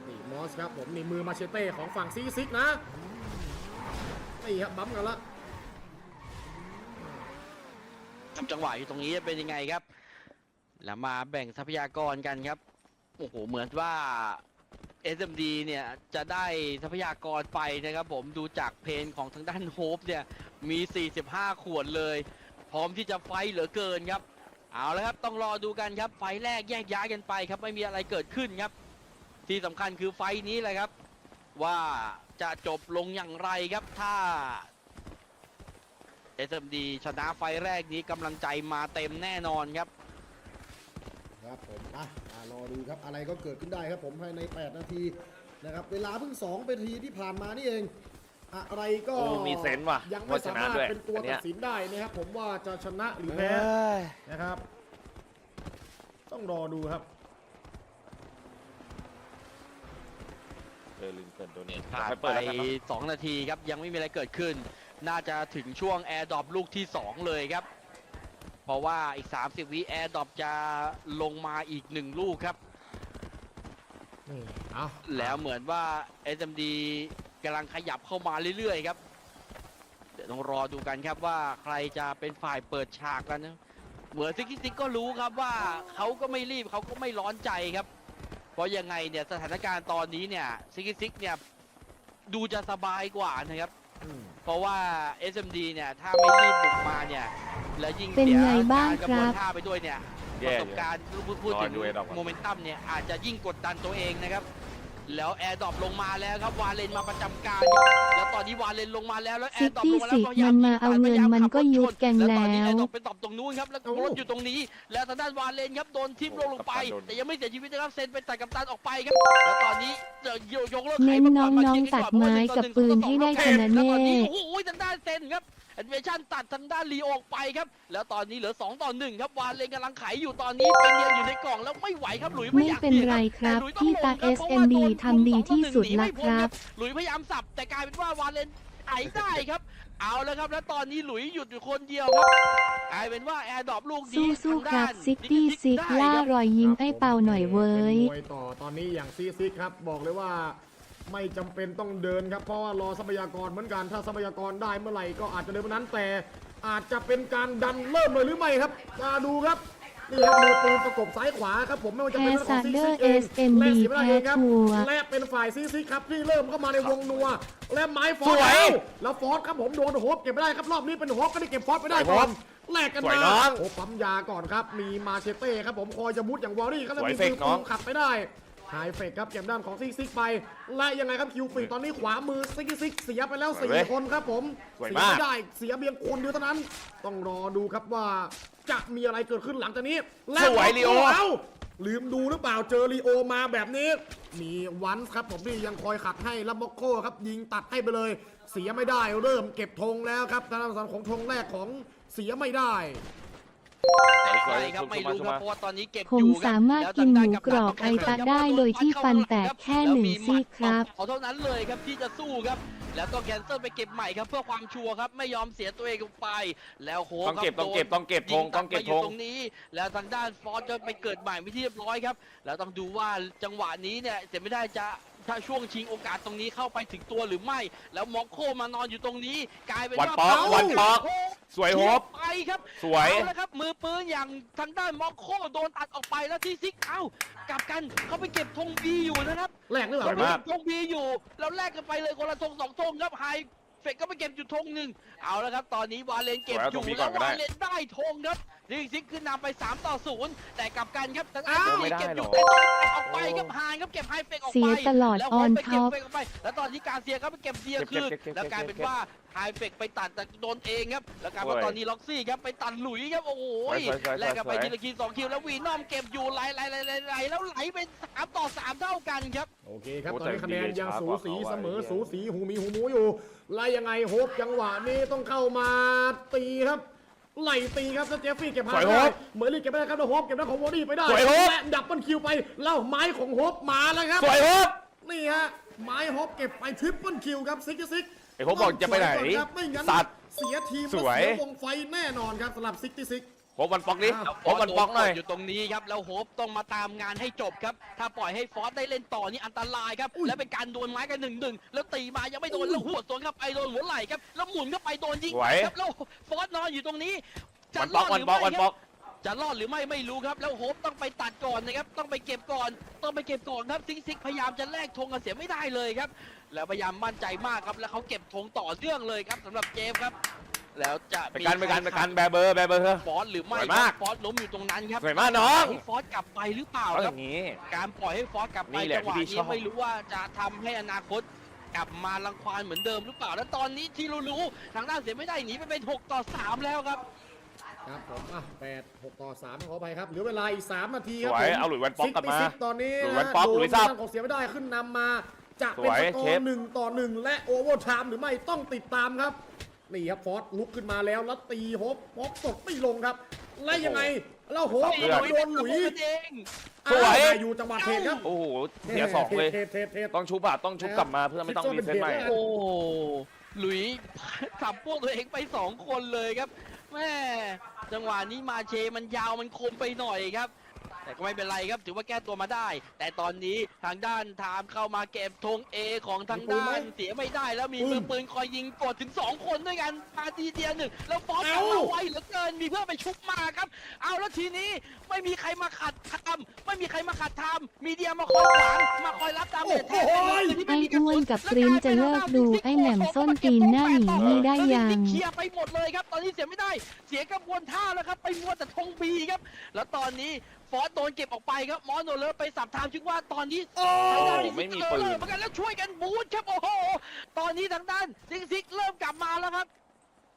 [SPEAKER 2] นี่มอส ครับผมนี่มือมาเชเต้ของฝั่งซีซิกนะนี่ครับบั๊มกันละ
[SPEAKER 1] ทำจังหวะอยู่ตรงนี้จะเป็นยังไงครับ แล้วมาแบ่งทรัพยากรกันครับ โอ้โห เหมือนว่า SMD เนี่ยจะได้ทรัพยากรไปนะครับผมดูจากเพนของทางด้านโฮปเนี่ยมี 45 ขวดเลย พร้อมที่จะไฟเหลือเกินครับ เอาละครับ ต้องรอดูกันครับ ไฟแรกแยกย้ายกันไปครับ ไม่มีอะไรเกิดขึ้นครับ ที่สำคัญคือไฟท์นี้แหละครับ ว่าจะจบลงอย่างไรครับถ้า SMD ชนะไฟล์แรกนี้กำลังใจมาเต็มแน่นอนครับ
[SPEAKER 2] ครับผมอะอ่ารอดูครับอะไรก็เกิดขึ้นได้ครับผมภายใน 8 นาทีนะครับเวลาเพิ่ง2นาทีที่ผ่านมานี่เอง อะไรก็
[SPEAKER 3] โอ้มีเซนส์ว่ะ
[SPEAKER 2] ยังไม่สามารถ
[SPEAKER 3] ว่าชนะด้วย
[SPEAKER 2] เป็นตัว
[SPEAKER 3] อันเนี้
[SPEAKER 2] ตั
[SPEAKER 3] ย
[SPEAKER 2] ดสินได้นะครับผมว่าจะชนะหรือ
[SPEAKER 3] ๆ
[SPEAKER 2] แพ้นะครับ ต้องรอดูครับ
[SPEAKER 3] ออลืมเปิดตัวนี้
[SPEAKER 1] ผ่าน
[SPEAKER 3] ไม่
[SPEAKER 1] ไป
[SPEAKER 3] เปิดแล้วกันเนอะ
[SPEAKER 1] 2นาทีครับยังไม่มีอะไรเกิดขึ้น น่าจะถึงช่วงแอร์ดรอปลูกที่2เลยครับ เพราะว่าอีก 30 วิแอร์ดรอปจะลงมาอีก1ลูกครับ
[SPEAKER 2] นี่เอา
[SPEAKER 1] แล้วเหมือนว่า SMD กำลังขยับเข้ามาเรื่อยๆครับ เดี๋ยวต้องรอดูกันครับว่าใครจะเป็นฝ่ายเปิดฉากกันนะเหมือนซิกซิกก็รู้ครับว่าเขาก็ไม่รีบเขาก็ไม่ร้อนใจครับ เพราะยังไงเนี่ยสถานการณ์ตอนนี้เนี่ยซิกซิกเนี่ยดูจะสบายกว่านะครับ
[SPEAKER 2] อืม
[SPEAKER 1] เพราะว่า SMD เนี่ยถ้าไม่รีบบุกมาเนี่ย แล้วยิ่ง
[SPEAKER 4] เป็น
[SPEAKER 1] เสีย
[SPEAKER 4] ไงบ้าง
[SPEAKER 1] กระบวน
[SPEAKER 4] ครับ
[SPEAKER 1] ท่าไปด้วยเนี่ยป
[SPEAKER 3] แย่
[SPEAKER 1] ระส
[SPEAKER 3] อบยู่
[SPEAKER 1] การณ์พูดพูด
[SPEAKER 3] รอ
[SPEAKER 1] ถึง
[SPEAKER 3] ดู Air Drop ก่อน
[SPEAKER 1] โมเมนตัมเนี่ยอาจจะยิ่งกดดันตัวเองนะครับ แล้วแอร์ดรอปลงมาแล้วครับวาเลนมาประจำการครับแล้วตอนนี้วาเลนลงมาแล้วแล้วแอ
[SPEAKER 4] ซิ
[SPEAKER 1] ร์ดรอปลงมาแล้ว
[SPEAKER 4] ตี้
[SPEAKER 1] พยายาม
[SPEAKER 4] มันมาเอาเงิน
[SPEAKER 1] พยย
[SPEAKER 4] มันก็
[SPEAKER 1] ขับรถ
[SPEAKER 4] ยุด
[SPEAKER 1] ชน
[SPEAKER 4] แกง
[SPEAKER 1] แล้วตอนนี้
[SPEAKER 4] แล้ว
[SPEAKER 1] แอร์ดรอปไปตอบตรงนู้นครับแล้ว
[SPEAKER 2] โอ้
[SPEAKER 1] รถอยู่ตรงนี้ แล้วทางด้านวาเลนครับโดนทิ่มลงลงไป
[SPEAKER 3] โดน
[SPEAKER 1] แต่ยังไม่เสียชีวิตนะครับเซนไปตัดกับตันออกไปครับแล้วตอนนี้จะยกเลิกไข
[SPEAKER 4] เน้น
[SPEAKER 1] มาก่อนมา
[SPEAKER 4] น้อง
[SPEAKER 1] เคลียร์
[SPEAKER 4] ๆ
[SPEAKER 1] กันก่อน
[SPEAKER 4] ตัดไม้
[SPEAKER 1] เพราะว่า
[SPEAKER 4] กับปืนให้ได้
[SPEAKER 1] เซนต่อหง
[SPEAKER 4] ขนาด
[SPEAKER 1] แล้วตอนนี้
[SPEAKER 4] แน่
[SPEAKER 1] โอ้โหทางด้านเซนครับ แอนิเมชันตัดทางด้านลีโอออกไปครับ แล้วตอนนี้เหลือ 2 ต่อ 1 ครับ วานเลนกำลังไขอยู่ตอนนี้เป็นเนียนอยู่ในกล่องแล้วไม่ไหวครับหลุยไม่
[SPEAKER 4] ไม่
[SPEAKER 1] อยาก
[SPEAKER 4] เป็น
[SPEAKER 1] สีย
[SPEAKER 4] ไรครับ
[SPEAKER 1] แต่หลุย
[SPEAKER 4] พี่ตา
[SPEAKER 1] องลงครับ
[SPEAKER 4] SMB
[SPEAKER 1] เพราะว่าโน
[SPEAKER 4] ทำดี
[SPEAKER 1] สองต่อ
[SPEAKER 4] ที่สุด
[SPEAKER 1] หนึ่งหนี
[SPEAKER 4] ละ
[SPEAKER 1] ไม่
[SPEAKER 4] ค
[SPEAKER 1] พ้น
[SPEAKER 4] รับ
[SPEAKER 1] หลุยพยายามสับแต่กลายเป็นว่าวานเลนไถได้ครับ เอาแล้วครับ แล้วตอนนี้หลุยหยุดอยู่คนเดียวครับกลายเป็นว่าแอร์ดรอปลูกนี้
[SPEAKER 4] สู้
[SPEAKER 1] ทาง
[SPEAKER 4] ๆค
[SPEAKER 1] ด้า
[SPEAKER 4] รับ
[SPEAKER 1] น
[SPEAKER 4] ซิตี้ซิก
[SPEAKER 1] ได้
[SPEAKER 4] ล่า
[SPEAKER 1] ครับ
[SPEAKER 4] รอยยิ้มไอ้เปาหน่อยเว้ย
[SPEAKER 2] ป็นมวยต่อตอนนี้อย่างซีซิกครับ บอกเลยว่า ไม่จำเป็นต้องเดินครับ เพราะว่ารอทรัพยากรเหมือนกัน ถ้าทรัพยากรได้เมื่อไหร่ก็อาจจะเดินเมื่อนั้นแต่อาจจะเป็นการดันเริ่มเลยหรือไม่ครับมาดูครับนี่ครับมือปืนประกบซ้ายขวาครับผมไม่ว่าจะเป็นของซีซิกเอง
[SPEAKER 4] แพ้ SMB
[SPEAKER 2] และสีไม่ได้เองครับ
[SPEAKER 4] แพ้ชัวร์
[SPEAKER 2] และเป็นฝ่ายซีซิกครับที่เริ่มเข้ามาในวงนัว และไม้ฟอ
[SPEAKER 3] ส
[SPEAKER 2] ส
[SPEAKER 3] วย
[SPEAKER 2] แล้วแล้วฟอสครับผมโดนโฮปเก็บไม่ได้ครับรอบนี้เป็นโฮปก็ได้เก็บฟอสไม่ได้ก่อนแลกกัน
[SPEAKER 3] สวย
[SPEAKER 2] มา
[SPEAKER 3] น้อง
[SPEAKER 2] โอ้ปั๊มยาก่อนครับมีมาเชเต้ครับผมคอยจะมุดอย่างวอลลี่ครับ
[SPEAKER 3] สวย
[SPEAKER 2] มี
[SPEAKER 3] เฟกน้อง
[SPEAKER 2] ขัดไม่ได้ หายเฟกครับเก็บด้านของซิกซิกไป และยังไงครับคิวปิดตอนนี้ขวามือซิกซิกเสียไปแล้ว
[SPEAKER 3] สวย
[SPEAKER 2] สี่
[SPEAKER 3] เว้ย
[SPEAKER 2] คนครับผม
[SPEAKER 3] สวย
[SPEAKER 2] เสีย
[SPEAKER 3] มาก
[SPEAKER 2] ไม่ได้เสียเพียงคนเดียวเท่านั้น ต้องรอดูครับว่าจะมีอะไรเกิดขึ้นหลังจากนี้ และ
[SPEAKER 3] สวยลีโอ
[SPEAKER 2] เอ้าลืมดูหรือเปล่าเจอลีโอมาแบบนี้ มีวันส์ครับผมที่ยังคอยขัดให้แล้วบ็อกโคครับยิงตัดให้ไปเลย เสียไม่ได้เริ่มเก็บธงแล้วครับทางด้านของธงแรกของเสียไม่ได้
[SPEAKER 1] ใช่ครับไม่รู้ครับเพราะว่าตอนนี้เก็บ
[SPEAKER 4] ผ
[SPEAKER 1] อ
[SPEAKER 4] ม
[SPEAKER 1] ยู่ครับ
[SPEAKER 4] สามารถ
[SPEAKER 1] แล้ว
[SPEAKER 4] กินหมู
[SPEAKER 1] ทางด้
[SPEAKER 4] กรอบไอตะได้โดยที่ฟันแตกแค่หนึ่งซี่ครับ
[SPEAKER 1] เขาเท่านั้นเลยครับที่จะสู้ครับ แล้วต้องแคนเซิลไปเก็บใหม่ครับเพื่อความชัวร์ครับไม่ยอมเสียตัวเองลงไป แล้วโห
[SPEAKER 3] ต้องเก็บ
[SPEAKER 1] ครับ
[SPEAKER 3] ต้องเก็บ
[SPEAKER 1] โดน
[SPEAKER 3] ต้องเก็บธ
[SPEAKER 1] ยิ
[SPEAKER 3] ง
[SPEAKER 1] ตั
[SPEAKER 3] ต้
[SPEAKER 1] ด
[SPEAKER 3] องเก็บ
[SPEAKER 1] มาอ
[SPEAKER 3] ธ
[SPEAKER 1] ยู่
[SPEAKER 3] ง
[SPEAKER 1] ตรงนี้ แล้วทางด้านฟอสจะไปเกิดใหม่ไม่ที่เรียบร้อยครับ แล้วต้องดูว่าจังหวะนี้เนี่ยเสียไม่ได้จะ ถ้าช่วงชิงโอกาสตรงนี้เข้าไปถึงตัวหรือไม่ แล้วมอกโคมานอนอยู่ตรงนี้ กลายเป็น
[SPEAKER 3] วัน
[SPEAKER 1] ว่า
[SPEAKER 3] ป๊อก
[SPEAKER 1] เา
[SPEAKER 3] วันป๊อก
[SPEAKER 1] โส
[SPEAKER 3] วยโฮป
[SPEAKER 1] ไปครับ
[SPEAKER 3] สวย
[SPEAKER 1] เอาละครับมือปืนอย่างทางด้านมอกโคโดนตัดออกไปแล้วที่ซิกเอ้ากลับกันเขาไปเก็บธงบีอยู่นะครับ
[SPEAKER 2] แรกหรือเป
[SPEAKER 3] สวย
[SPEAKER 2] ล่า
[SPEAKER 3] มาก
[SPEAKER 1] ธงบีอยู่แล้วแลกกันไปเลยคนละธงสองธงครับไฮเฟกก็ไปเก็บอยู่ธงหนึ่งเอาแล้วครับ ตอนนี้วาเลนเก็บอยู่
[SPEAKER 3] สวยเอาธงนี้ก่
[SPEAKER 1] แล้
[SPEAKER 3] อนก็ได้
[SPEAKER 1] ววาเลนได้ธงครับ ดิซิกขึ้นนำไป 3 ต่อ 0 แต่กลับกันครับทางด้าน
[SPEAKER 2] อ้าว
[SPEAKER 1] นี้เก็บอยู่
[SPEAKER 3] ไม่
[SPEAKER 1] แต่
[SPEAKER 3] ได้
[SPEAKER 1] โดนตัดออกไป
[SPEAKER 3] หรอ
[SPEAKER 1] ครับไฮครับเก็บไฮเฟกออก
[SPEAKER 4] เสี
[SPEAKER 1] ไป
[SPEAKER 4] ยตลอด
[SPEAKER 1] แล้ว
[SPEAKER 4] อ
[SPEAKER 1] โฮ
[SPEAKER 4] อ
[SPEAKER 1] ป
[SPEAKER 4] น
[SPEAKER 1] ไป
[SPEAKER 4] ท็
[SPEAKER 1] เก็บ
[SPEAKER 4] อป
[SPEAKER 1] เฟกออกไป แล้วตอนนี้การเซียครับไปเก็บเบียร์
[SPEAKER 3] เก็บ
[SPEAKER 1] คืน
[SPEAKER 3] เก็บเก็บ
[SPEAKER 1] แล้วกลายเป็น
[SPEAKER 3] เก็บ
[SPEAKER 1] ว่าไฮเฟกไปตัดแต่โดนเองครับ แล้วกลายว่า
[SPEAKER 3] โอ้ย
[SPEAKER 1] ตอนนี้ล็อกซี่ครับไปตัดหลุยครับโอ้โห
[SPEAKER 3] สวยสวยสวย
[SPEAKER 1] แลกกันไป
[SPEAKER 3] สวย
[SPEAKER 1] ทีละคิวสองคิวแล้ววีนอมเก็บอยู่ไหลไหลไหลไหลไหลแล้วไหลเป็นสามต่อสามเท่ากันครับ
[SPEAKER 2] โอเคครับ
[SPEAKER 3] โอ้
[SPEAKER 2] ตอนนี้
[SPEAKER 3] แต่
[SPEAKER 2] คะแนนยัง
[SPEAKER 3] ช้าก
[SPEAKER 2] สู
[SPEAKER 3] ว่า
[SPEAKER 2] สี
[SPEAKER 3] เขาอะ
[SPEAKER 2] เสมอ
[SPEAKER 3] ไอ้เหี้ย
[SPEAKER 2] สูสีหูมีหูหมูอยู่ไล่ยังไงโฮปจังหวะนี้ต้องเข้ามาตีครับ ไล่ตีครับแล้วเจฟฟี่เก็บ
[SPEAKER 3] ส
[SPEAKER 2] หา
[SPEAKER 3] วย
[SPEAKER 2] ย
[SPEAKER 3] โฮ
[SPEAKER 2] ได้
[SPEAKER 3] ป
[SPEAKER 2] เหมือนรีเก็บไม่ได้ครับแล้วโฮปเก็บได้ของโวดี้ไปได้
[SPEAKER 3] สวยโฮป
[SPEAKER 2] และดับเบิลคิวไปแล้วไม้ของโฮปมาแล้วครับ
[SPEAKER 3] สวยโฮป
[SPEAKER 2] นี่ฮะไม้โฮปเก็บไปทริปเปิลคิวครับซิกซิก
[SPEAKER 3] ไอ้โฮปบอกจะไปไหน
[SPEAKER 2] ครับไม่งั้น
[SPEAKER 3] สัตว์
[SPEAKER 2] เสียทีม
[SPEAKER 3] ส
[SPEAKER 2] และ
[SPEAKER 3] วย
[SPEAKER 2] เสียวงไฟแน่นอนครับสำหรับซิกซิก
[SPEAKER 3] โฮปวันป๊อกดิ
[SPEAKER 2] อ้าว
[SPEAKER 3] โฮปวันป๊อกหน่อย
[SPEAKER 1] อยู่ตรงนี้ครับแล้วโฮปต้องมาตามงานให้จบครับ ถ้าปล่อยให้ฟอสได้เล่นต่อนี่อันตรายครับ
[SPEAKER 2] อุ้ย
[SPEAKER 1] และเป็นการโดนไม้กันหนึ่งหนึ่งแล้วตีมายังไม่โดน
[SPEAKER 2] อุ้ย
[SPEAKER 1] แล้วหัวดสวนเข้าไปโดนหัวไหล่ครับแล้วหมุนเข้าไปโดนยิง
[SPEAKER 3] สวย
[SPEAKER 1] ครับแล้วฟอสนอนอยู่ตรงนี้จะ
[SPEAKER 3] วัน
[SPEAKER 1] ร
[SPEAKER 3] ป๊อ
[SPEAKER 1] อกดห
[SPEAKER 3] วัน
[SPEAKER 1] รือ
[SPEAKER 3] ป๊อก
[SPEAKER 1] ไม่
[SPEAKER 3] วัน
[SPEAKER 1] ค
[SPEAKER 3] ป๊
[SPEAKER 1] รั
[SPEAKER 3] อบก
[SPEAKER 1] จะรอดหรือไม่ไม่รู้ครับแล้วโฮปต้องไปตัดก่อนนะครับต้องไปเก็บก่อน ต้องไปเก็บก่อนครับซิกซิกพยายามจะแลกธงกันเสียไม่ได้เลยครับ แล้วพยายามมั่นใจมากครับแล้วเขาเก็บธงต่อเนื่องเลยครับสำหรับเจฟครับ แล้วจะ
[SPEAKER 3] ไปกัน
[SPEAKER 1] มี
[SPEAKER 3] ไปกัน
[SPEAKER 1] ใค
[SPEAKER 3] ไป
[SPEAKER 1] ร
[SPEAKER 3] กันแบร์เบอร์แบร์เบอร์
[SPEAKER 1] ฟอสหรือไม่
[SPEAKER 3] สวย
[SPEAKER 1] ค
[SPEAKER 3] มา
[SPEAKER 1] รั
[SPEAKER 3] ก
[SPEAKER 1] บฟอสล้มอยู่ตรงนั้นครับ
[SPEAKER 3] สวยมากน้อง
[SPEAKER 1] ให้ฟอสกลับไปหรือเปล่า
[SPEAKER 3] เอา
[SPEAKER 1] ค
[SPEAKER 3] อ
[SPEAKER 1] รับ
[SPEAKER 3] ย่างนี้
[SPEAKER 1] การปล่อยให้ฟอสกลับไป
[SPEAKER 3] นี่แหละ
[SPEAKER 1] จังหวะ
[SPEAKER 3] ที่พี่ช
[SPEAKER 1] นี้
[SPEAKER 3] อบ
[SPEAKER 1] ไม่รู้ว่าจะทำให้อนาคตกลับมารังควานเหมือนเดิมหรือเปล่า แล้วตอนนี้ที่รู้ๆทางด้านเสียไม่ได้หนีไปเป็น 6 ต่อ 3 แล้วครับ
[SPEAKER 2] ครับผมอะแปดหกต่อสามขอไปครับ เหลือเวลาอีกสามนาทีครั
[SPEAKER 3] ส
[SPEAKER 2] บ
[SPEAKER 3] วย
[SPEAKER 2] ผม
[SPEAKER 3] เอาหลุยส์แวนป๊อกกลับมา
[SPEAKER 2] ซิซิตอนนี้
[SPEAKER 3] หลุยส์
[SPEAKER 2] นะ
[SPEAKER 3] แวนป๊อก
[SPEAKER 2] โด
[SPEAKER 3] หลุ
[SPEAKER 2] น
[SPEAKER 3] ยส์ซับ
[SPEAKER 2] ทางของเสียไม่ได้ขึ้นนำมา จะเป็น
[SPEAKER 3] สวย
[SPEAKER 2] สกอ
[SPEAKER 3] เชฟ
[SPEAKER 2] ร์หนึ่งต่อหนึ่งและโอเวอร์ไทม์หรือไม่ต้องติดตามครับ นี่ครับฟอสลุกขึ้นมาแล้วแล้วตีโฮปโฮปตกไม่ลงครับและยังไงแล้วโฮป
[SPEAKER 3] เลือด
[SPEAKER 2] โดนหลุย
[SPEAKER 1] เอง
[SPEAKER 3] สวย
[SPEAKER 2] อ่าอยู่จังหวะเทรดครับ
[SPEAKER 3] โอ้โหเสียสองเลย
[SPEAKER 2] เทรดเทรดเทรด
[SPEAKER 3] ต้องชุบอะต้องชุบกลับมาเพื่อไม่ต้องรีเซ็ตใหม่
[SPEAKER 2] คิดว่าเป็นเพจ
[SPEAKER 1] โอ้หลุยสับพวกตัวเองไป2คนเลยครับแม่จังหวะนี้มาเชมันยาวมันคมไปหน่อยครับ แต่ก็ไม่เป็นไรครับถือว่าแก้ตัวมาได้ แต่ตอนนี้ทางด้านทามเข้ามาเก็บธงเอของทางด้านเสียไม่ได้แล้วมีมือปืนคอยยิงกดถึง 2 คนด้วยกันมาทีเดียวหนึ่งแล้วฟอสกลับมาไวเหลือเกินมีเพื่อนไปชุบมาครับ เอาแล้วทีนี้ไม่มีใครมาขัดทำไม่มีใครมาขัดทำมีเดียมาคอยขวางมาคอยรับดาเมจแทนเลย
[SPEAKER 4] ไอ้อ้วนกับกริ้นจะเลิกดูไอ้แหม่มส้นตีนหน้าหนีนี่ได้ยัง
[SPEAKER 1] เคลียร์ไปหมดเลยครับ ตอนนี้เสียไม่ได้ เสียกระบวนท่าแล้วครับไปมัวแต่ธงบีครับ แล้วตอนนี้ฟ อสโดนเก็บออกไปครับมอนโนเลอร์ไปสับทามชึกว่าตอนนี้
[SPEAKER 2] โอ้
[SPEAKER 1] ทางด้าน
[SPEAKER 3] โอ้
[SPEAKER 1] ซิก
[SPEAKER 3] ไม่มี
[SPEAKER 1] ซิก
[SPEAKER 3] ปืน
[SPEAKER 1] เริ่มเหมือนกันแล้วช่วยกันบูทครับโอ้โหตอนนี้ทางด้านซิกซิกเริ่มกลับมาแล้วครับ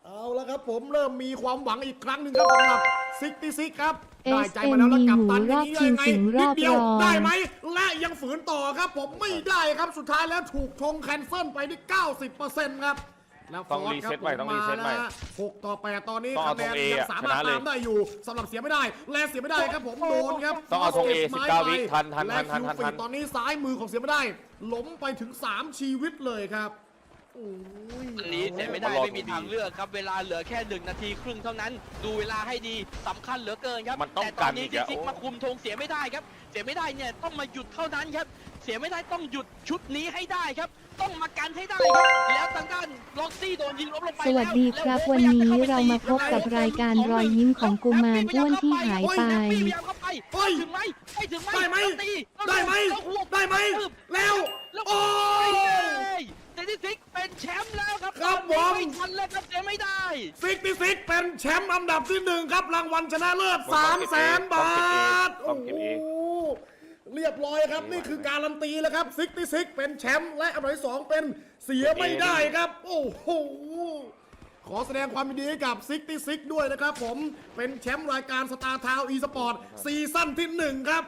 [SPEAKER 2] เอาละครับผมเริ่มมีความหวังอีกครั้งหนึ่งครับสำหรับซิกตี้ซิกครับ ได้ใจมาแล้วแล้วกลับตันอย่างนี้ยังไง
[SPEAKER 4] SMD หมูร
[SPEAKER 2] นิ
[SPEAKER 4] อ
[SPEAKER 2] ด
[SPEAKER 4] บชิงถึงรอบ
[SPEAKER 2] เดียว
[SPEAKER 4] รอง
[SPEAKER 2] ได้ไหม และยังฝืนต่อครับผมไม่ได้ครับสุดท้ายแล้วถูกชงแคนเซิลไปที่ 90%ครับ แล้วฟ
[SPEAKER 3] ต้อง
[SPEAKER 2] อส
[SPEAKER 3] รี
[SPEAKER 2] ครั
[SPEAKER 3] เซ็
[SPEAKER 2] บ
[SPEAKER 3] ตใหม่
[SPEAKER 2] ผ
[SPEAKER 3] ต้อง
[SPEAKER 2] ม
[SPEAKER 3] รี
[SPEAKER 2] มา
[SPEAKER 3] เซ็ตใหม่
[SPEAKER 2] นะหกต่อแปดตอนนี้
[SPEAKER 3] ต้องเอา
[SPEAKER 2] คะแนน
[SPEAKER 3] ธง A
[SPEAKER 2] ยัง
[SPEAKER 3] อะ
[SPEAKER 2] สามารถ
[SPEAKER 3] ชนะเลย
[SPEAKER 2] ตามได้อยู่สำหรับเสียไม่ได้ และเสียไม่ได้ครับผมโดนครับ
[SPEAKER 3] ต้องเอาธง A
[SPEAKER 2] ไม้
[SPEAKER 3] 19วิ
[SPEAKER 2] ไป
[SPEAKER 3] ทันทัน
[SPEAKER 2] และ
[SPEAKER 3] ทันทัน
[SPEAKER 2] คิว
[SPEAKER 3] ทัน
[SPEAKER 2] ฟีดตอนนี้ซ้ายมือของเสียไม่ได้ล้มไปถึง3ชีวิตเลยครับโอ้ย
[SPEAKER 1] อันนี้เสียไม่ได้
[SPEAKER 3] รอ
[SPEAKER 1] ไม่มี
[SPEAKER 3] ดูดี
[SPEAKER 1] ทางเลือกครับเวลาเหลือแค่หนึ่งนาทีครึ่งเท่านั้น ดูเวลาให้ดีสำคัญเหลือเกินครับ
[SPEAKER 3] มันต้อง
[SPEAKER 1] แต่ตอนนี้
[SPEAKER 3] กันอีกอะ
[SPEAKER 1] ซิก
[SPEAKER 3] โอ้
[SPEAKER 1] มาคุมธงเสียไม่ได้ครับ เสียไม่ได้เนี่ยต้องมาหยุดเท่านั้นครับ เสียไม่ได้ต้องหยุดชุดนี้ให้ได้ครับ ต้องมากันให้ได้ครับแล้วทางด้านล็อกซี่โดนยิงล้มลงไป
[SPEAKER 4] สวัสดีครับวันนี้เรามาพบกับรายการรอยยิ้มของกุมารอ้วนที่หายไป
[SPEAKER 1] แฮปปี้พยายามเข้าไป
[SPEAKER 2] เฮ้ย
[SPEAKER 1] ถึงไหมไม่ถึงไหม
[SPEAKER 2] ได้ไหม
[SPEAKER 1] แล้วตีแล้ว
[SPEAKER 2] ได้ไหม
[SPEAKER 1] แล้วหัว
[SPEAKER 2] ได้ไหม
[SPEAKER 1] ปึ๊บ
[SPEAKER 2] แล้ว
[SPEAKER 1] แล้ว
[SPEAKER 2] โอ้ย
[SPEAKER 1] เซนติซิกเป็นแชมป์แล้วครับ
[SPEAKER 2] ครับ
[SPEAKER 1] ตอนนี้
[SPEAKER 2] ผม
[SPEAKER 1] ไม่ทันแล้วครับเสียไม่ได้
[SPEAKER 2] ซิกติซิกเป็นแชมป์อันดับที่หนึ่งครับรางวัลชนะเลิศ3 0 0แสนบาท
[SPEAKER 3] ต้
[SPEAKER 2] โอ้
[SPEAKER 3] อง
[SPEAKER 2] โห
[SPEAKER 3] เก็บเอง
[SPEAKER 2] เรียบร้อยครับนี่คือการันตีแล้วครับซิกติซิกเป็นแชมป์และอันดับที่สองเป็นเสียไม่ได้ครับ โอ้โหขอแสดงความยินดีให้กับซิกติซิกด้วยนะครับผมเป็นแชมป์รายการสตาร์ทาวอีสปอร์ตซีซั่นที่หนึ่งครับ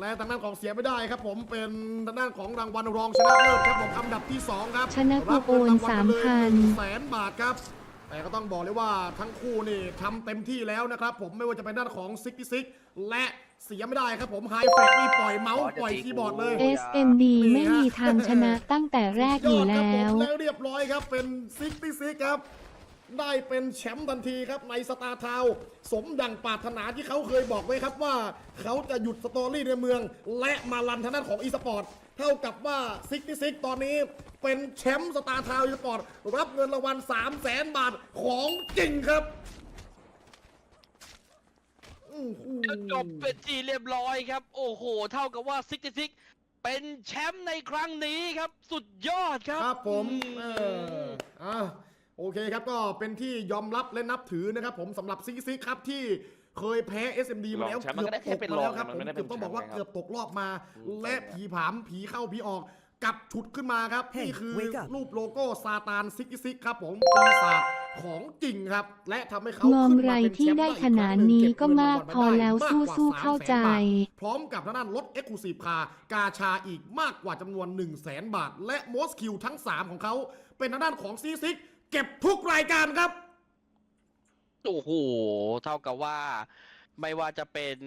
[SPEAKER 2] และทางด้านของเสียไม่ได้ครับ ผมเป็นทางด้านของรางวัลรองชนะเลิศครับผมอันดับที่สองครับ
[SPEAKER 4] ชนะกูโอน
[SPEAKER 2] รับเงิรางวัลไปเลย
[SPEAKER 4] 3,000
[SPEAKER 2] แสนบาทครับแต่ก็ต้องบอกเลยว่าทั้งคู่นี่ทำเต็มที่แล้วนะครับ ผมไม่ว่าจะเป็นด้านของซิกซิกและเสียไม่ได้ครับผมไฮแฟกนี่ปล่อยเมาส์ปล่อยคีย์บอร์ดเลย
[SPEAKER 4] SMD ไม่มีทางชนะตั้งแต่แรกอยู่
[SPEAKER 2] ดครับ
[SPEAKER 4] แล้
[SPEAKER 2] ผม
[SPEAKER 4] ว
[SPEAKER 2] แล้วเรียบร้อยครับเป็นซิกซิกครับ ได้เป็นแชมป์ทันทีครับในสตาร์ทาวน์สมดังปรารถนาที่เขาเคยบอกไว้ครับว่า เขาจะหยุดสตอรี่ในเมือง และมาลันทางด้านของอีสปอร์ตเท่ากับว่าซิกซิกตอนนี้เป็นแชมป์สตาร์ทาวน์อีสปอร์ตรับเงินรางวัล3 0 0แสนบาทของจริงครับอื้อหือ
[SPEAKER 1] ก็จบเป็นที่เรียบร้อยครับ โอ้โห เท่ากับว่าซิกซิกเป็นแชมป์ในครั้งนี้ครับ สุดยอดครับ
[SPEAKER 2] ครับผม
[SPEAKER 1] อื
[SPEAKER 2] เอออะ โอเคครับก็เป็นที่ยอมรับและนับถือนะครับผมสำหรับซิกซิกครับที่เคยแพ้ SMD มาแล้ว
[SPEAKER 3] รองแชมป์มันก็ได้แค่
[SPEAKER 2] เกือบต
[SPEAKER 3] เป็น
[SPEAKER 2] กมาแล้วครับ
[SPEAKER 3] ร
[SPEAKER 2] ผ
[SPEAKER 3] อง
[SPEAKER 2] ม
[SPEAKER 3] มันไม่ได้เป็น
[SPEAKER 2] เกือบต้องบอกว่า
[SPEAKER 3] แชมป์
[SPEAKER 2] เกือบตกรอบมา
[SPEAKER 3] อืม
[SPEAKER 2] และผีผามผีเข้าผีออกกลับฉุดขึ้นมาครับ
[SPEAKER 5] Hey,
[SPEAKER 2] นี่คือ
[SPEAKER 5] wake up
[SPEAKER 2] รูปโลโก้ซาตานซิกซิกครับผมปีศาจของจริงครับ และทำให้เขา
[SPEAKER 4] งอม
[SPEAKER 2] ขึ้น
[SPEAKER 4] ไร
[SPEAKER 2] มาเป็นแช
[SPEAKER 4] ที่
[SPEAKER 2] มป์
[SPEAKER 4] ได้
[SPEAKER 2] อีก
[SPEAKER 4] ข
[SPEAKER 2] ครั้
[SPEAKER 4] นาด
[SPEAKER 2] งหง
[SPEAKER 4] นี้
[SPEAKER 2] เบ
[SPEAKER 4] ก็
[SPEAKER 2] เงิน
[SPEAKER 4] มาก
[SPEAKER 2] ราง
[SPEAKER 4] พอ
[SPEAKER 2] วัล
[SPEAKER 4] แล้ว
[SPEAKER 2] มากกว่า
[SPEAKER 4] สู้ๆเข้าใจ
[SPEAKER 2] 300,000บาทพร้อมกับทางด้านรถ e x c l u s i v e Car กาชาอีกมากกว่าจำนวน 1 0 0 0 0แสนบาท และ Most Q ทั้ง 3 ของเขา เป็นทางด้านของซีซิก เก็บทุกรายการครับ
[SPEAKER 1] โอ้โห เท่ากับว่าไม่ว่าจะเป็น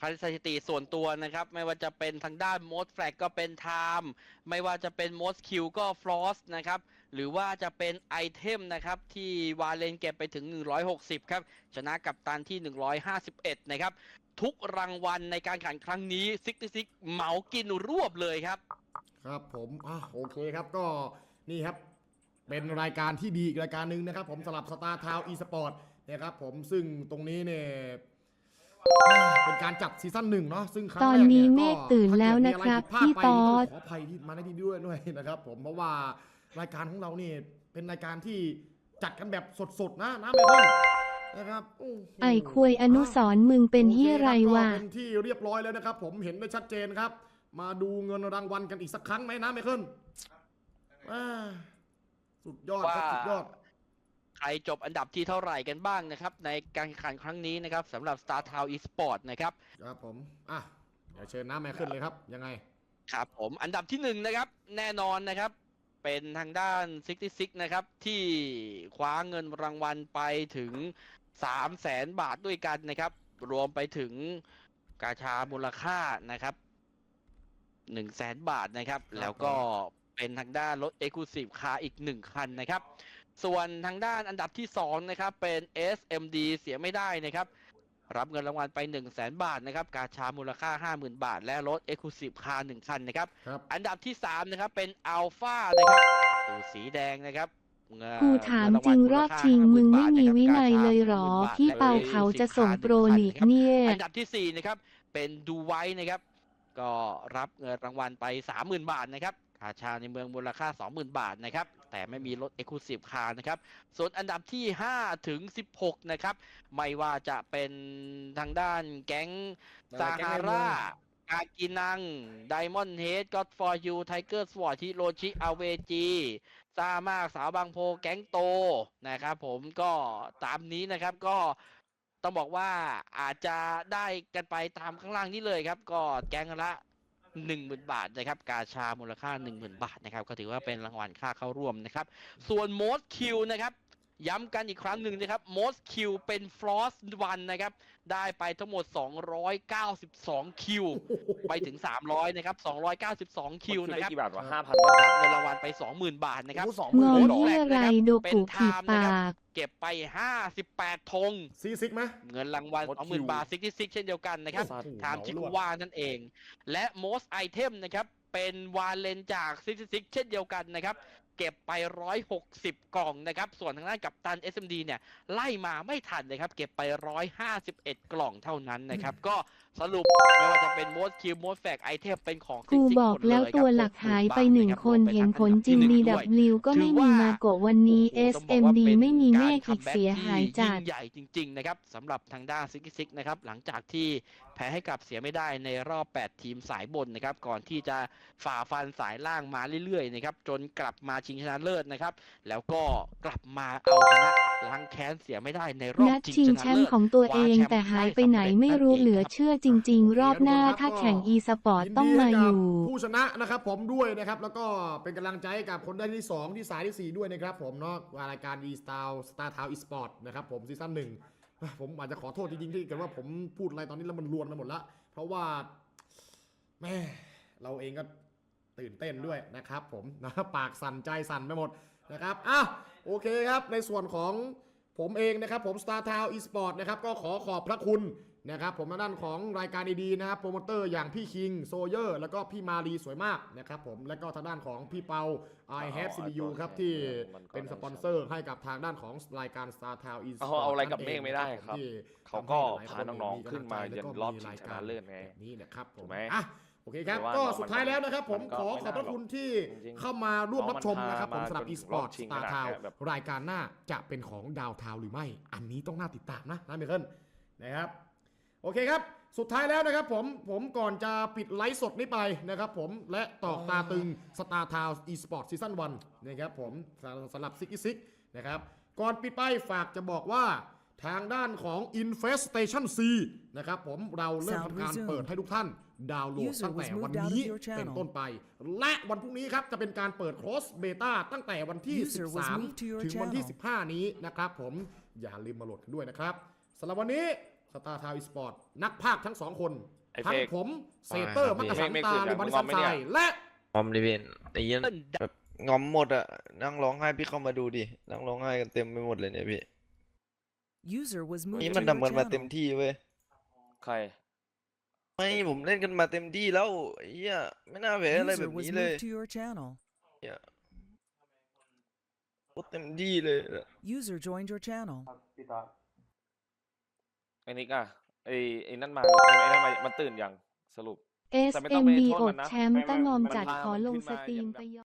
[SPEAKER 1] คาสถิติส่วนตัวนะครับ ไม่ว่าจะเป็นทางด้าน most flag ก็เป็น time ไม่ว่าจะเป็น most kill ก็ frost นะครับ หรือว่าจะเป็นไอเทมนะครับ ที่วาเลนเก็บไปถึง 160 ครับ ชนะกับตันที่ 151 นะครับ ทุกรางวัลในการแข่งขันครั้งนี้ซิกซิกเหมากินรวบเลยครับ
[SPEAKER 2] ครับผมอะโอเคครับก็นี่ครับ เป็นรายการที่ดีอีกรายการหนึ่งนะครับ ผมสำหรับสตาร์ทาวอีสปอร์ตนะครับผมซึ่งตรงนี้เนี่ยเป็นการจัดซีซั่นหนึ่งเนาะซึ่งครั้ง
[SPEAKER 4] ต
[SPEAKER 2] แร
[SPEAKER 4] อน
[SPEAKER 2] ก
[SPEAKER 4] นี้
[SPEAKER 2] เย
[SPEAKER 4] เมฆตื่นแล้วนะครับ
[SPEAKER 2] ถ้าเกิดมีอะไรผิดพลาดไป
[SPEAKER 4] พี่ต๊อด
[SPEAKER 2] ขออภัยที่มาในที่นี้ด้วยด้วยนะครับ ผมเพราะว่ารายการของเราเนี่ยเป็นรายการที่จัดกันแบบสดๆนะนะไม่ต้นนะครับโโห
[SPEAKER 4] ไอ้คุยอนุสรณ์มึงเป็นที่ไรวะ
[SPEAKER 2] โอเคคบก็เป็นที่เรียบร้อยแล้วนะครับ ผมเห็นได้ชัดเจนครับ มาดูเงินรางวัลกันอีกสักครั้งไหมนะไมเคิลอ่า สุดยอดครับ
[SPEAKER 1] ว่า
[SPEAKER 2] สุดยอด
[SPEAKER 1] ใครจบอันดับที่เท่าไหร่กันบ้างนะครับ ในการแข่งขันครั้งนี้นะครับสำหรับ Star Town Esport นะครับ
[SPEAKER 2] ครับผมอะเดี๋ยวเชิญน้าไมเคิลเลยครับ ยังไง
[SPEAKER 1] ครับผมอันดับที่หนึ่งนะครับ แน่นอนนะครับ เป็นทางด้าน 66 นะครับ ที่คว้าเงินรางวัลไปถึง 3 0 0แสนบาทด้วยกันนะครับ รวมไปถึงกาชามูลค่านะครับ 1 0 0 0 0แสนบาทนะครับ
[SPEAKER 2] ครับ
[SPEAKER 1] แล้วก็ เป็นทางด้านรถ Exclusive Car อีก 1 คันนะครับ ส่วนทางด้านอันดับที่ 2 นะครับ เป็น SMD เสียไม่ได้นะครับ รับเงินรางวัลไป 1 0 0 0 0แสนบาทนะครับ กาชามูลค่า 50,000 บาท และรถ Exclusive Car 1 คันนะครับ
[SPEAKER 2] ครับ
[SPEAKER 1] อันดับที่ 3 นะครับ เป็นอัลฟานะครับตูสีแดงนะครับเงิน
[SPEAKER 4] กูถามจริงรอบชิงมึงไม่มีวินัยเลยเหรอ พี่เปาเขาจะส่งโปรลีกเนี่ย
[SPEAKER 1] อันดับที่ 4 นะครับ เป็นดูไว้นะครับ ก็รับเงินรางวัลไป 30,000 บาทนะครับ คาชาในเมืองมูลค่า 20,000 บาทนะครับ แต่ไม่มีรถ Exclusive Car นะครับ ส่วนอันดับที่ 5 ถึง 16 นะครับ ไม่ว่าจะเป็นทางด้านแก๊งซาฮาราอากินัง ไดมอนด์เฮดก็อดฟอร์ยูไทเกอร์สวอร์ทิโรชิอาเวจีซามากสาวบางโพแก๊งโตนะครับผมก็ตามนี้นะครับก็ต้องบอกว่าอาจจะได้กันไปตามข้างล่างนี้เลยครับ ก็แก๊งละ หนึ่งหมื่นบาทนะครับกาชามูลค่าหนึ่งหมื่นบาทนะครับก็ถือว่าเป็นรางวัลค่าเข้าร่วมนะครับส่วนโมดคิวนะครับ ย้ำกันอีกครั้งหนึ่งนะครับ most kill เป็น frost one นะครับ ได้ไปทั้งหมด 292 คิว ไปถึง 300 นะครับ 292 คิว
[SPEAKER 3] มัน
[SPEAKER 1] นะครับ
[SPEAKER 3] ได้กี่บาทวะห้าพันบ้าง
[SPEAKER 1] เงินรางวัลไป 20,000 บาทนะครับ
[SPEAKER 3] สองห
[SPEAKER 4] ง
[SPEAKER 3] มื่น
[SPEAKER 4] อ
[SPEAKER 3] เลยเหรอ
[SPEAKER 4] เยี่ยไรดูผูกผีปาก
[SPEAKER 1] เก็บไป 58 ธง
[SPEAKER 2] ซีซิกไหม
[SPEAKER 1] เงินรางวัล
[SPEAKER 3] Most Kill
[SPEAKER 1] 20,000 บาท66เช่นเดียวกันนะครับ
[SPEAKER 2] โอ้โห
[SPEAKER 1] ตามที่
[SPEAKER 2] เห
[SPEAKER 1] กู
[SPEAKER 2] มารวด
[SPEAKER 1] ว่านั่นเอง และ most item นะครับเป็นวาเลนจาก66เช่นเดียวกันนะครับ เก็บไป 160 กล่องนะครับ ส่วนทางด้านกับตัน SMD เนี่ยไล่มาไม่ทันนะครับ เก็บไป 151 กล่องเท่านั้นนะครับ ก็สรุปไม่ว่าจะเป็น most kill most fact item เป็นของ
[SPEAKER 4] กู
[SPEAKER 1] 66
[SPEAKER 4] บอกแล้ว
[SPEAKER 1] มดเยครับ
[SPEAKER 4] ตัวหลักหายไปหนึ่ง
[SPEAKER 1] 60,000
[SPEAKER 4] คน
[SPEAKER 1] บาท
[SPEAKER 4] เห็นผล
[SPEAKER 1] นะครับ
[SPEAKER 4] จริง
[SPEAKER 1] ที่หนึ่ด้วย
[SPEAKER 4] DW ก็ไม่มีมาโกะวันนี้
[SPEAKER 1] โอ้โหต้องบอก
[SPEAKER 4] SMD
[SPEAKER 1] ว่าเป็น
[SPEAKER 4] ไม่มีเมฆา
[SPEAKER 1] ร
[SPEAKER 4] อีกเสียหายจัด
[SPEAKER 1] ยิ่งใหญ่จริงๆนะครับสำหรับทางด้านซิกซิกนะครับหลังจากที่แพ้ให้กับเสียไม่ได้ในรอบ 8 ทีมสายบนนะครับก่อนที่จะฝ่าฟันสายล่างมาเรื่อยๆนะครับจนกลับมาชิงชนะเลิศนะครับแล้วก็กลับมาเอาชนะ ล้างแค้นเสียไม่ได้ในรอบ
[SPEAKER 4] นัด
[SPEAKER 1] ชิง
[SPEAKER 4] ชิง
[SPEAKER 1] ช
[SPEAKER 4] แช
[SPEAKER 1] นะ
[SPEAKER 4] ม
[SPEAKER 1] เลิ
[SPEAKER 4] ป์
[SPEAKER 1] ศ
[SPEAKER 4] ของตัวเอง
[SPEAKER 1] คว้าแชมป์
[SPEAKER 4] แต่หายไป
[SPEAKER 1] ได้
[SPEAKER 4] ไหน
[SPEAKER 1] สำเร็จ
[SPEAKER 4] ไม่รู้
[SPEAKER 1] นั่นเอง
[SPEAKER 4] เหลือ
[SPEAKER 1] ครับ
[SPEAKER 4] เชื่อจริง ๆ รอบหน้าถ้าแข่ง e สปอร์ตต้องมาอยู่
[SPEAKER 2] ผู้ชนะนะครับผมด้วยนะครับ แล้วก็เป็นกำลังใจให้กับคนได้ที่ 2 ที่สายที่ 4 ด้วยนะครับผมเนาะรายการ e star star town e sport นะครับผมซีซั่นหนึ่งผมอาจจะขอโทษจริงๆที่เกิดว่าผมพูดอะไรตอนนี้แล้วมันรวนไปหมดละเพราะว่าแม่เราเองก็ตื่นเต้นด้วยนะครับผมนะปากสั่นใจสั่นไปหมด นะครับอะโอเคครับในส่วนของผมเองนะครับผม Star Town Esport นะครับก็ขอขอบพระคุณนะครับผมทางด้านของรายการดีๆนะครับโปรโมเตอร์อย่างพี่คิงโซเยอร์ แล้วก็พี่มารีสวยมากนะครับผมแล้วก็ทางด้านของพี่เปา I have CPU ครับที่เป็นสปอนเซอร์ให้กับทางด้านของรายการ Star Town Esport
[SPEAKER 3] เอาเอาอะไรกับเมฆไม่ได้ครับ
[SPEAKER 2] ที่
[SPEAKER 3] เขาก็
[SPEAKER 2] ทำให้
[SPEAKER 3] พาน้องๆขึ้นมาเยือนรอบชิงชนะเลิศไง
[SPEAKER 2] แบบนี้นะครับผ
[SPEAKER 3] ถู
[SPEAKER 2] ม
[SPEAKER 3] กไหม
[SPEAKER 2] อะ โอเคครับ
[SPEAKER 3] แต่ว่า
[SPEAKER 2] ก็
[SPEAKER 3] มัน
[SPEAKER 2] สุดท้ายแล้วนะครับ ผม
[SPEAKER 3] มันก็
[SPEAKER 2] ขอข
[SPEAKER 3] ไม่
[SPEAKER 2] อบพระ
[SPEAKER 3] น่าหรอก
[SPEAKER 2] คุณที่
[SPEAKER 3] จริงๆ
[SPEAKER 2] เข้ามาร่วมรับชม
[SPEAKER 3] เพราะมัน
[SPEAKER 2] นะครับ ผม
[SPEAKER 3] พา
[SPEAKER 2] สำหรับ
[SPEAKER 3] มา
[SPEAKER 2] อี
[SPEAKER 3] จ
[SPEAKER 2] ส
[SPEAKER 3] น
[SPEAKER 2] ปอร์ต
[SPEAKER 3] รอบชิง
[SPEAKER 2] สตาร์
[SPEAKER 3] ขนาด
[SPEAKER 2] ทาว
[SPEAKER 3] เนี้ยแบบ
[SPEAKER 2] รายการหน้าจะเป็นของดาวทาวหรือไม่ อันนี้ต้องน่าติดตามนะนะเมเคิลนะครับ โอเคครับ สุดท้ายแล้วนะครับผมผมก่อนจะปิดไลฟ์สดนี้ไปนะครับผมและตอกตาตึงสตาร์ทาวอีสปอร์ตซีซั่นวันนะครับผมสำหรับซิกซิกนะครับ ก่อนปิดไปฝากจะบอกว่า ทางด้านของ Infestation C นะครับผมเราเริ่ม
[SPEAKER 5] Sound
[SPEAKER 2] ทำการ
[SPEAKER 5] resumed.
[SPEAKER 2] เปิดให้ทุกท่านดาวน์โหลด
[SPEAKER 5] User
[SPEAKER 2] ตั้งแต่
[SPEAKER 5] was
[SPEAKER 2] วัน
[SPEAKER 5] moved out of
[SPEAKER 2] นี้
[SPEAKER 5] your channel.
[SPEAKER 2] เป็นต้นไป และวันพรุ่งนี้ครับจะเป็นการเปิด cross beta ตั้งแต่วันที่
[SPEAKER 5] User was moved to your
[SPEAKER 2] 13 ถึงวันที่
[SPEAKER 5] channel.
[SPEAKER 2] 15 นี้นะครับผมอย่าลืมมาโหลดกันด้วยนะครับสำหรับวันนี้สตาร์ทาวอีสปอร์ตนักภาคทั้งสองคน
[SPEAKER 3] ไอ้
[SPEAKER 2] ทั้ง
[SPEAKER 3] เฟก
[SPEAKER 2] ผมเซเตอร์
[SPEAKER 6] ไม่
[SPEAKER 2] มัก
[SPEAKER 6] ครับ
[SPEAKER 2] กะสัน
[SPEAKER 3] ไม่
[SPEAKER 2] ตา
[SPEAKER 3] ไม่
[SPEAKER 2] หรือบ
[SPEAKER 3] ไม่
[SPEAKER 2] ริษัท
[SPEAKER 3] ไม่
[SPEAKER 2] ท
[SPEAKER 3] เนี่
[SPEAKER 2] รายยและ
[SPEAKER 6] งอมเลยเวนไอ้เหี้ยัน
[SPEAKER 1] เอิ้นด
[SPEAKER 6] แบบงอมหมดอะนั่งร้องไห้พี่เข้ามาดูดินั่งร้องไห้กันเต็มไปหมดเลยเนี่ยพี่
[SPEAKER 5] User was moved
[SPEAKER 6] นี่
[SPEAKER 5] to
[SPEAKER 6] มัน
[SPEAKER 5] your
[SPEAKER 6] ทำกันมาเต็ม
[SPEAKER 5] channel.
[SPEAKER 6] ที่เว้ย
[SPEAKER 3] ใคร
[SPEAKER 6] ไม่ผมเล่นกันมาเต็มที่แล้วไอ้เหี้ยไม่น่าแพ้อะไรแบ
[SPEAKER 5] User
[SPEAKER 6] บ
[SPEAKER 5] was
[SPEAKER 6] นี้เลย
[SPEAKER 5] moved to your channel.
[SPEAKER 6] โคตรเต็มที่เลย
[SPEAKER 5] User joined your channel.
[SPEAKER 3] ไอ้นิกอะไอ้ไอ้นั่นมา ไอ้ไอ้นั่นมา มันตื่นยังสรุป แต่ไม่ต้องไป
[SPEAKER 4] SMD
[SPEAKER 3] โทษ
[SPEAKER 4] อ
[SPEAKER 3] มั
[SPEAKER 4] ด
[SPEAKER 3] นนะ
[SPEAKER 4] แชมป์
[SPEAKER 3] ไม่
[SPEAKER 4] ตั้งงอม
[SPEAKER 3] มัน
[SPEAKER 4] จัด
[SPEAKER 3] พา
[SPEAKER 4] ขอ
[SPEAKER 3] มัน
[SPEAKER 4] ลง
[SPEAKER 3] ขึ้น
[SPEAKER 4] ส
[SPEAKER 3] มา
[SPEAKER 4] ตรีม
[SPEAKER 3] อย่าง
[SPEAKER 4] ไปยอ